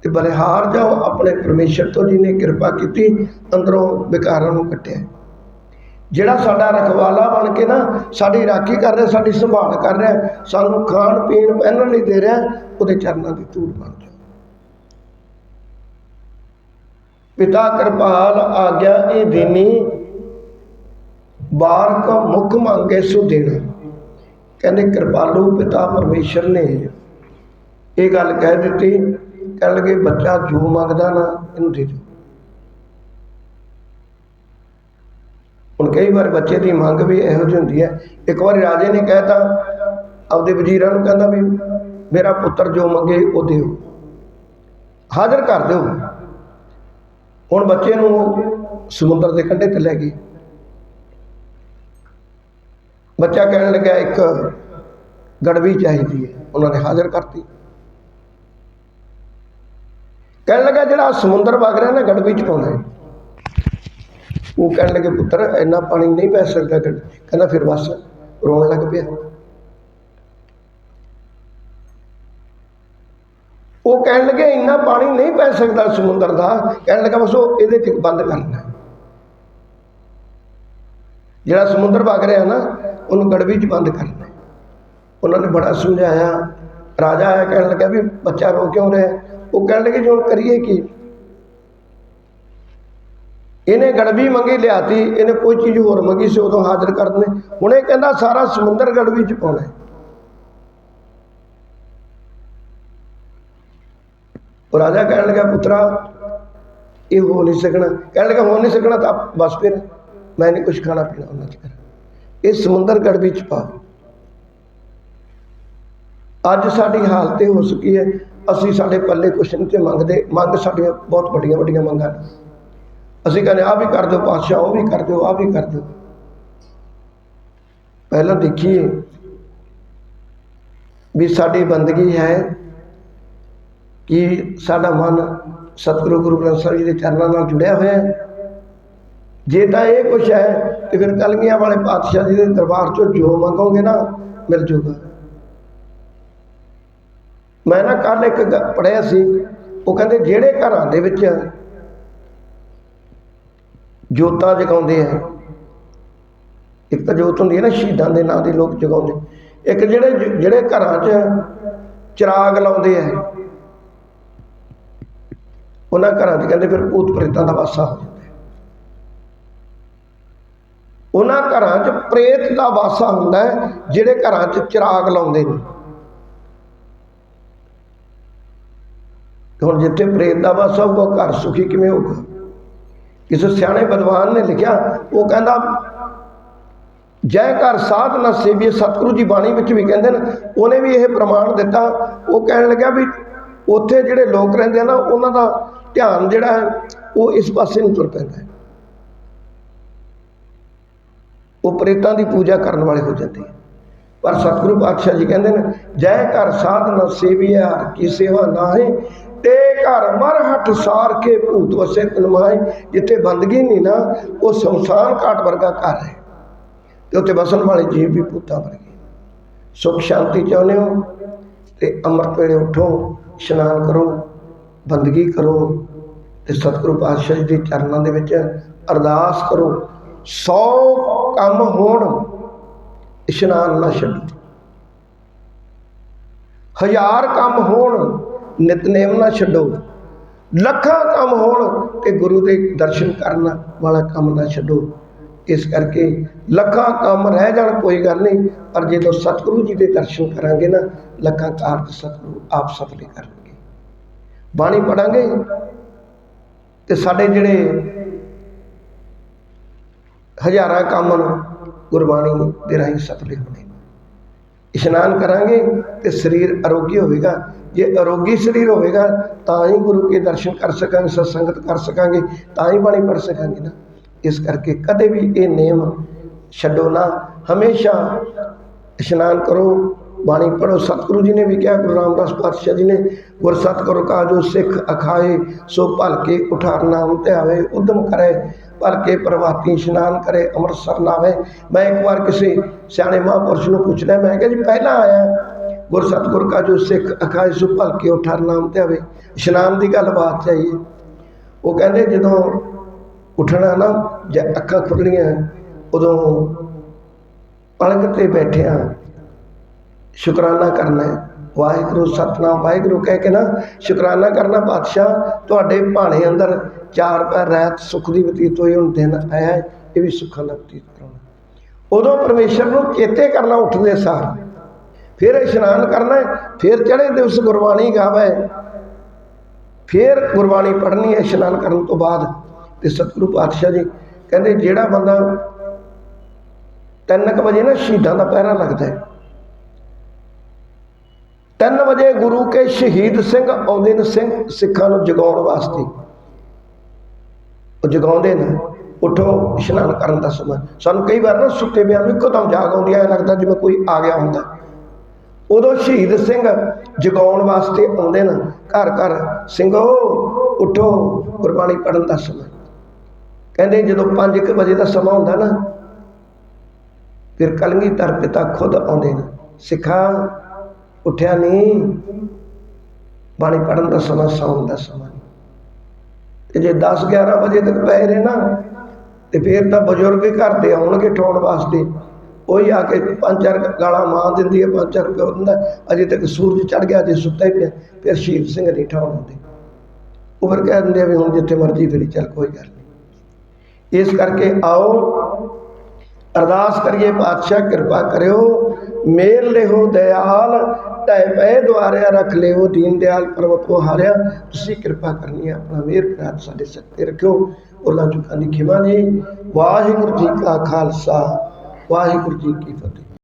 ਤੇ ਬਲਿਹਾਰ ਜਾਓ ਆਪਣੇ ਪਰਮੇਸ਼ਰ ਤੋਂ ਜਿਹਨੇ ਕਿਰਪਾ ਕੀਤੀ, ਅੰਦਰੋਂ ਵਿਕਾਰਾਂ ਨੂੰ ਕੱਟਿਆ। ਜਿਹੜਾ ਸਾਡਾ ਰਖਵਾਲਾ ਬਣ ਕੇ ਨਾ, ਸਾਡੀ ਰਾਖੀ ਕਰ ਰਿਹਾ, ਸਾਡੀ ਸੰਭਾਲ ਕਰ ਰਿਹਾ, ਸਾਨੂੰ ਖਾਣ ਪੀਣ ਪਹਿਨਣ ਲਈ ਦੇ ਰਿਹਾ, ਉਹਦੇ ਚਰਨਾਂ ਦੀ ਧੂੜ ਬਣ ਜਾਓ। ਪਿਤਾ ਕਿਰਪਾਲ ਆਗਿਆ ਇਹ ਦੇਨੀ ਬਾਰਕ ਕਾ ਮੁਖ ਮੰਗੇ ਸੋ ਦੇਣਾ ਕਹਿੰਦੇ ਕਿਰਪਾਲੂ ਪਿਤਾ ਪਰਮੇਸ਼ਰ ਨੇ ਇਹ ਗੱਲ ਕਹਿ ਦਿੱਤੀ। ਕਹਿਣ ਲੱਗੇ, ਬੱਚਾ ਜੋ ਮੰਗਦਾ ਨਾ, ਇਹਨੂੰ ਦੇ ਦਿਓ। ਹੁਣ ਕਈ ਵਾਰ ਬੱਚੇ ਦੀ ਮੰਗ ਵੀ ਇਹੋ ਜਿਹੀ ਹੁੰਦੀ ਹੈ। ਇੱਕ ਵਾਰ ਰਾਜੇ ਨੇ ਕਹਿਤਾ, ਆਪਦੇ ਵਜ਼ੀਰਾਂ ਨੂੰ ਕਹਿੰਦਾ ਵੀ, ਮੇਰਾ ਪੁੱਤਰ ਜੋ ਮੰਗੇ ਉਹ ਦਿਓ। ਹਾਜ਼ਰ ਕਰ ਦਿਓ। ਹੁਣ ਬੱਚੇ ਨੂੰ ਸਮੁੰਦਰ ਦੇ ਕੰਢੇ ਤੇ ਲੈ ਗਏ ਬੱਚਾ ਕਹਿਣ ਲੱਗਾ ਇੱਕ ਗੜਵੀ ਚਾਹੀਦੀ ਹੈ। ਉਹਨਾਂ ਨੇ ਹਾਜ਼ਰ ਕਰਤੀ। ਕਹਿਣ ਲੱਗਾ ਜਿਹੜਾ ਸਮੁੰਦਰ ਵਗ ਰਿਹਾ ਨਾ ਗੜਵੀ ਚ ਪਾਉਣਾ ਹੈ। ਉਹ ਕਹਿਣ ਲੱਗੇ, ਪੁੱਤਰ, ਇੰਨਾ ਪਾਣੀ ਨਹੀਂ ਪੈ ਸਕਦਾ ਕਹਿੰਦਾ, ਫਿਰ ਬਸ ਰੋਣ ਲੱਗ ਪਿਆ। ਉਹ ਕਹਿਣ ਲੱਗੇ, ਇੰਨਾ ਪਾਣੀ ਨਹੀਂ ਪੈ ਸਕਦਾ ਸਮੁੰਦਰ ਦਾ। ਕਹਿਣ ਲੱਗਾ, ਬਸ ਉਹ ਇਹਦੇ ਚ ਬੰਦ ਕਰਨਾ ਜਿਹੜਾ ਸਮੁੰਦਰ ਵਗ ਰਿਹਾ ਨਾ, ਉਹਨੂੰ ਗੜਵੀ ਚ ਬੰਦ ਕਰਨਾ ਉਹਨਾਂ ਨੇ ਬੜਾ ਸਮਝਾਇਆ। ਰਾਜਾ ਆਇਆ ਕਹਿਣ ਲੱਗਾ ਵੀ ਬੱਚਾ ਰੋ ਕਿਉਂ ਰਿਹਾ? ਉਹ ਕਹਿਣ ਲੱਗੇ, ਜੀ ਹੁਣ ਕਰੀਏ ਕੀ? ਇਹਨੇ ਗੜਵੀ ਮੰਗੀ, ਲਿਆਤੀ। ਇਹਨੇ ਕੋਈ ਚੀਜ਼ ਹੋਰ ਮੰਗੀ ਸੀ, ਉਦੋਂ ਹਾਜ਼ਰ ਕਰਨੇ ਹੁਣ ਇਹ ਕਹਿੰਦਾ, ਸਾਰਾ ਸਮੁੰਦਰ ਗੜਵੀ ਚ ਪਾਉਣਾ ਹੈ। ਉਹ ਰਾਜਾ ਕਹਿਣ ਲੱਗਾ, ਪੁੱਤਰਾ, ਇਹ ਹੋ ਨਹੀਂ ਸਕਣਾ। ਕਹਿਣ ਲੱਗਾ, ਹੋ ਨਹੀਂ ਸਕਣਾ ਤਾਂ ਬਸ ਫਿਰ, ਮੈਂ ਨਹੀਂ ਕੁਝ ਖਾਣਾ ਪੀਣਾ ਉਹਨਾਂ ਚ ਕਰ। ਇਹ ਸਮੁੰਦਰ ਗੜਵੀ ਚ ਪਾ। ਅੱਜ ਸਾਡੀ ਹਾਲਤ ਇਹ ਹੋ ਚੁੱਕੀ ਹੈ, ਅਸੀਂ ਸਾਡੇ ਪੱਲੇ ਕੁਛ ਨਹੀਂ ਤੇ ਮੰਗਦੇ। ਮੰਗ ਸਾਡੀਆਂ ਬਹੁਤ ਵੱਡੀਆਂ ਵੱਡੀਆਂ ਮੰਗਾਂ ਨੇ। ਅਸੀਂ ਕਹਿੰਦੇ ਆ ਵੀ ਕਰ ਦਿਓ ਪਾਤਸ਼ਾਹ, ਉਹ ਵੀ ਕਰ ਦਿਓ ਆ ਵੀ ਕਰ ਦਿਓ। ਪਹਿਲਾਂ ਦੇਖੀਏ ਵੀ ਸਾਡੀ ਬੰਦਗੀ ਹੈ ਕਿ ਸਾਡਾ ਮਨ ਸਤਿਗੁਰੂ ਗੁਰੂ ਗ੍ਰੰਥ ਸਾਹਿਬ ਜੀ ਦੇ ਚਰਨਾਂ ਨਾਲ ਜੁੜਿਆ ਹੋਇਆ ਹੈ? ਜੇ ਤਾਂ ਇਹ ਕੁਛ ਹੈ ਤੇ ਫਿਰ ਕਲਗੀਆਂ ਵਾਲੇ ਪਾਤਸ਼ਾਹ ਜੀ ਦੇ ਦਰਬਾਰ ਚੋਂ ਜੋ ਮੰਗੋਗੇ ਨਾ, ਮਿਲ ਜੂਗਾ। ਮੈਂ ਨਾ ਕੱਲ ਇੱਕ ਪੜਿਆ ਸੀ, ਉਹ ਕਹਿੰਦੇ ਜਿਹੜੇ ਘਰਾਂ ਦੇ ਵਿੱਚ ਜੋਤਾਂ ਜਗਾਉਂਦੇ ਆ, ਇੱਕ ਤਾਂ ਜੋਤ ਹੁੰਦੀ ਹੈ ਨਾ, ਸ਼ਹੀਦਾਂ ਦੇ ਨਾਂ ਦੇ ਲੋਕ ਜਗਾਉਂਦੇ, ਇੱਕ ਜਿਹੜੇ ਜਿਹੜੇ ਘਰਾਂ 'ਚ ਚਿਰਾਗ ਲਾਉਂਦੇ ਆ ਉਹਨਾਂ ਘਰਾਂ 'ਚ ਕਹਿੰਦੇ ਫਿਰ ਭੂਤ ਪ੍ਰੇਤਾਂ ਦਾ ਵਾਸਾ ਹੋ ਜਾਂਦਾ ਉਹਨਾਂ ਘਰਾਂ 'ਚ ਪ੍ਰੇਤ ਦਾ ਵਾਸਾ ਹੁੰਦਾ ਹੈ, ਜਿਹੜੇ ਘਰਾਂ 'ਚ ਚਿਰਾਗ ਲਾਉਂਦੇ ਨੇ। ਹੁਣ ਜਿੱਥੇ ਪ੍ਰੇਤ ਦਾ ਵਾਸਾ ਹੋਊਗਾ, ਘਰ ਸੁਖੀ ਕਿਵੇਂ ਹੋਊਗਾ? ਕਿਸੇ ਸਿਆਣੇ ਵਿਦਵਾਨ ਨੇ ਲਿਖਿਆ, ਉਹ ਕਹਿੰਦਾ, ਜੈ ਘਰ ਸਾਧ ਨਾ ਸੇਵੀਏ, ਸਤਿਗੁਰੂ ਜੀ ਬਾਣੀ ਵਿੱਚ ਵੀ ਕਹਿੰਦੇ ਨੇ, ਉਹਨੇ ਵੀ ਇਹ ਪ੍ਰਮਾਣ ਦਿੱਤਾ। ਉਹ ਕਹਿਣ ਲੱਗਾ ਵੀ ਉੱਥੇ ਜਿਹੜੇ ਲੋਕ ਰਹਿੰਦੇ ਆ ਨਾ, ਉਹਨਾਂ ਦਾ ਧਿਆਨ ਜਿਹੜਾ ਹੈ, ਉਹ ਇਸ ਪਾਸੇ ਨੂੰ ਤੁਰ ਪੈਂਦਾ ਹੈ। ਉਹ ਪ੍ਰੇਤਾਂ ਦੀ ਪੂਜਾ ਕਰਨ ਵਾਲੇ ਹੋ ਜਾਂਦੇ ਆ। ਪਰ ਸਤਿਗੁਰੂ ਪਾਤਸ਼ਾਹ ਜੀ ਕਹਿੰਦੇ ਨੇ, ਜੈ ਘਰ ਸਾਧ ਨਾ ਸੇਵੀਏ ਕੀ ਸੇਵਾ ਨਾਹੀ, ਤੇ ਘਰ ਮਰ ਹਟ ਸਾਰ ਕੇ ਭੂਤ ਵਸੇ ਤਨਮਾਏ ਜਿੱਥੇ ਬੰਦਗੀ ਨਹੀਂ ਨਾ, ਉਹ ਸੰਸਾਰ ਘਾਟ ਵਰਗਾ ਘਰ ਹੈ। ਤੇ ਉੱਥੇ ਵਸਣ ਵਾਲੇ ਜੀਵ ਵੀ ਭੂਤਾਂ ਵਰਗੇ। ਸੁਖ ਸ਼ਾਂਤੀ ਚਾਹੁੰਦੇ ਹੋ, ਤੇ ਅੰਮ੍ਰਿਤ ਵੇਲੇ ਉਠੋ ਇਸ਼ਨਾਨ ਕਰੋ, ਬੰਦਗੀ ਕਰੋ ਤੇ ਸਤਿਗੁਰੂ ਪਾਤਸ਼ਾਹ ਜੀ ਦੇ ਚਰਨਾਂ ਦੇ ਵਿੱਚ ਅਰਦਾਸ ਕਰੋ। 100 ਕੰਮ ਹੋਣ, ਇਸ਼ਨਾਨ ਨਾ ਛੱਡੋ ਹਜ਼ਾਰ ਕੰਮ ਹੋਣ, ਨਿਤਨੇਮ ਨਾ ਛੱਡੋ। ਲੱਖਾਂ ਕੰਮ ਹੋਣ ਤੇ ਗੁਰੂ ਦੇ ਦਰਸ਼ਨ ਕਰਨ ਵਾਲਾ ਕੰਮ ਨਾ ਛੱਡੋ। ਇਸ ਕਰਕੇ ਲੱਖਾਂ ਕੰਮ ਰਹਿ ਜਾਣ, ਕੋਈ ਗੱਲ ਨਹੀਂ, ਪਰ ਜਦੋਂ ਸਤਿਗੁਰੂ ਜੀ ਦੇ ਦਰਸ਼ਨ ਕਰਾਂਗੇ ਨਾ, ਲੱਖਾਂ ਕਾਰਜ ਸਤਿਗੁਰੂ ਆਪ ਸਫਲੇ ਕਰਨਗੇ। ਬਾਣੀ ਪੜਾਂਗੇ ਤੇ ਸਾਡੇ ਜਿਹੜੇ ਹਜ਼ਾਰਾਂ ਕੰਮ ਨੇ, ਗੁਰਬਾਣੀ ਦੇ ਰਾਹੀਂ ਸਫਲੇ ਹੋਣੇ ਇਸ਼ਨਾਨ ਕਰਾਂਗੇ ਤੇ ਸਰੀਰ ਅਰੋਗੀ ਹੋਵੇਗਾ। ਜੇ ਅਰੋਗੀ ਸਰੀਰ ਹੋਵੇਗਾ, ਤਾਂ ਹੀ ਗੁਰੂ ਕੇ ਦਰਸ਼ਨ ਕਰ ਸਕਾਂਗੇ, ਸਤਸੰਗਤ ਕਰ ਸਕਾਂਗੇ, ਤਾਂ ਹੀ ਬਾਣੀ ਪੜ ਸਕਾਂਗੇ ਨਾ। ਇਸ ਕਰਕੇ ਕਦੇ ਵੀ ਇਹ ਨੇਮ ਛੱਡੋ ਨਾ। ਹਮੇਸ਼ਾ ਇਸ਼ਨਾਨ ਕਰੋ, ਬਾਣੀ ਪੜੋ ਸਤਿਗੁਰੂ ਜੀ ਨੇ ਵੀ ਕਿਹਾ, ਗੁਰੂ ਰਾਮਦਾਸ ਪਾਤਸ਼ਾਹ ਜੀ ਨੇ, ਗੁਰ ਸਤਿਗੁਰ ਕਾ ਜੋ ਸਿੱਖ ਅਖਾਏ, ਸੋ ਭਲ ਕੇ ਉਠਾਰ ਨਾਮ ਧਿਆਵੇ ਉਦਮ ਕਰੇ ਭਲਕੇ ਪ੍ਰਵਾਤੀ ਇਸ਼ਨਾਨ ਕਰੇ, ਅੰਮ੍ਰਿਤਸਰ ਨਾਵੇ। ਮੈਂ ਇੱਕ ਵਾਰ ਕਿਸੇ ਸਿਆਣੇ ਮਹਾਂਪੁਰਸ਼ ਨੂੰ ਪੁੱਛਦਾ, ਮੈਂ ਕਿਹਾ ਜੀ, ਪਹਿਲਾਂ ਆਇਆ, ਗੁਰ ਸਤਿਗੁਰ ਕਾ ਜੋ ਸਿੱਖ ਅਖਾਏ, ਸੋ ਭਲ ਕੇ ਉਠਾਰ ਨਾਮ ਧਿਆਵੇ ਇਸ਼ਨਾਨ ਦੀ ਗੱਲ ਬਾਤ ਚਾਹੀਏ ਉਹ ਕਹਿੰਦੇ, ਜਦੋਂ ਉੱਠਣਾ ਨਾ, ਜਾਂ ਅੱਖਾਂ ਖੁੱਲਣੀਆਂ ਉਦੋਂ ਪਲਕ ਤੇ ਬੈਠਿਆਂ ਸ਼ੁਕਰਾਨਾ ਕਰਨਾ ਹੈ। ਵਾਹਿਗੁਰੂ, ਸਤਨਾਮ, ਵਾਹਿਗੁਰੂ ਕਹਿ ਕੇ ਨਾ, ਸ਼ੁਕਰਾਨਾ ਕਰਨਾ ਪਾਤਸ਼ਾਹ ਤੁਹਾਡੇ ਭਾਣੇ ਅੰਦਰ ਚਾਰ ਪੈ ਰਹਿਤ ਸੁਖ ਦੀ ਬਤੀਤ ਹੋਈ, ਹੁਣ ਦਿਨ ਆਇਆ ਇਹ ਵੀ ਸੁੱਖਾਂ ਦਾ ਬਤੀਤ ਕਰਾਉਣਾ। ਉਦੋਂ ਪਰਮੇਸ਼ਰ ਨੂੰ ਚੇਤੇ ਕਰਨਾ ਉੱਠਦੇ ਸਾਰ, ਫਿਰ ਇਸ਼ਨਾਨ ਕਰਨਾ ਫਿਰ ਚੜੇ ਦਿਵਸ ਗੁਰਬਾਣੀ ਗਾਵੇ। ਫਿਰ ਗੁਰਬਾਣੀ ਪੜ੍ਹਨੀ ਹੈ, ਇਸ਼ਨਾਨ ਕਰਨ ਤੋਂ ਬਾਅਦ ਤੇ ਸਤਿਗੁਰੂ ਪਾਤਸ਼ਾਹ ਜੀ ਕਹਿੰਦੇ ਜਿਹੜਾ ਬੰਦਾ ਤਿੰਨ ਕੁ ਵਜੇ ਨਾ ਸ਼ਹੀਦਾਂ ਦਾ ਪਹਿਰਾ ਲੱਗਦਾ ਹੈ। 3 ਵਜੇ ਗੁਰੂ ਕੇ ਸ਼ਹੀਦ ਸਿੰਘ ਆਉਂਦੇ ਨੇ ਸਿੰਘ ਸਿੱਖਾਂ ਨੂੰ ਜਗਾਉਣ ਵਾਸਤੇ। ਉਹ ਜਗਾਉਂਦੇ ਨੇ, ਉਠੋ, ਇਸ਼ਨਾਨ ਕਰਨ ਦਾ ਸਮਾਂ। ਸਾਨੂੰ ਕਈ ਵਾਰ ਨਾ ਸੁੱਤੇ ਪਿਆ ਨੂੰ ਇੱਕਦਮ ਜਾਗ ਆਉਂਦੀ ਐ ਲੱਗਦਾ ਜਿਵੇਂ ਕੋਈ ਆ ਗਿਆ ਹੁੰਦਾ। ਉਦੋਂ ਸ਼ਹੀਦ ਸਿੰਘ ਜਗਾਉਣ ਵਾਸਤੇ ਆਉਂਦੇ ਨੇ ਘਰ ਘਰ ਸਿੰਘੋ, ਉਠੋ, ਗੁਰਬਾਣੀ ਪੜਨ ਦਾ ਸਮਾਂ। ਕਹਿੰਦੇ ਜਦੋਂ 5 ਵਜੇ ਦਾ ਸਮਾਂ ਹੁੰਦਾ ਨਾ, ਫਿਰ ਕਲਗੀ ਕਲਗੀਧਰ ਪਿਤਾ ਖੁਦ ਆਉਂਦੇ ਨੇ। ਸਿੱਖਾ, ਉੱਠਿਆ ਨਹੀਂ ਬਾਣੀ ਪੜਨ ਦਾ ਸਮਾਂ, ਸੌਣ ਦਾ ਸਮਾਂ ਨਹੀਂ। ਤੇ ਜੇ 10 11 ਵਜੇ ਤੱਕ ਪਏ ਰਹੇ ਨਾ, ਤੇ ਫਿਰ ਤਾਂ ਬਜ਼ੁਰਗ ਹੀ ਘਰ ਦੇ ਆਉਣਗੇ ਠਾਉਣ ਵਾਸਤੇ। ਉਹੀ ਆ ਕੇ ਪੰਜ ਚਾਰ ਗਾਲਾਂ ਮਾਂ ਦਿੰਦੀ ਹੈ, ਪੰਜ ਚਾਰ ਪਿਓ ਦਿੰਦਾ ਅਜੇ ਤੱਕ ਸੂਰਜ ਚੜ ਗਿਆ ਜੇ ਸੁੱਤਾ ਹੀ ਪਿਆ। ਫਿਰ ਸ਼ਹੀਦ ਸਿੰਘ ਨਹੀਂ ਠਾਉਣ ਆਉਂਦੇ ਉਹ ਫਿਰ ਕਹਿ ਦਿੰਦੇ ਆ ਵੀ ਹੁਣ ਜਿੱਥੇ ਮਰਜ਼ੀ ਫਿਰੀ ਚੱਲ, ਕੋਈ ਗੱਲ ਨਹੀਂ ਇਸ ਕਰਕੇ ਆਓ, ਅਰਦਾਸ ਕਰੀਏ, ਪਾਤਸ਼ਾਹ ਕਿਰਪਾ ਕਰਿਓ। ਮੇਲ ਲਿਓ ਦਇਆਲ ਤੈ ਪੈ ਦੁਆਰਿਆ ਰੱਖ ਲਿਓ, ਦੀਨ ਦਿਆਲ ਪਰਮਤ ਕੋ ਹਾਰਿਆ। ਤੁਸੀਂ ਕਿਰਪਾ ਕਰਨੀ ਹੈ, ਆਪਣਾ ਮੇਰ ਪ੍ਰਾਤ ਸਾਡੇ ਸਿਰ ਤੇ ਰੱਖਿਓ। ਉਹਨਾਂ ਚੁੱਕਾਂ ਦੀ ਖਿਮਾ ਜੀ, ਵਾਹਿਗੁਰੂ ਜੀ ਕਾ ਖਾਲਸਾ, ਵਾਹਿਗੁਰੂ ਜੀ ਕੀ ਫਤਿਹ।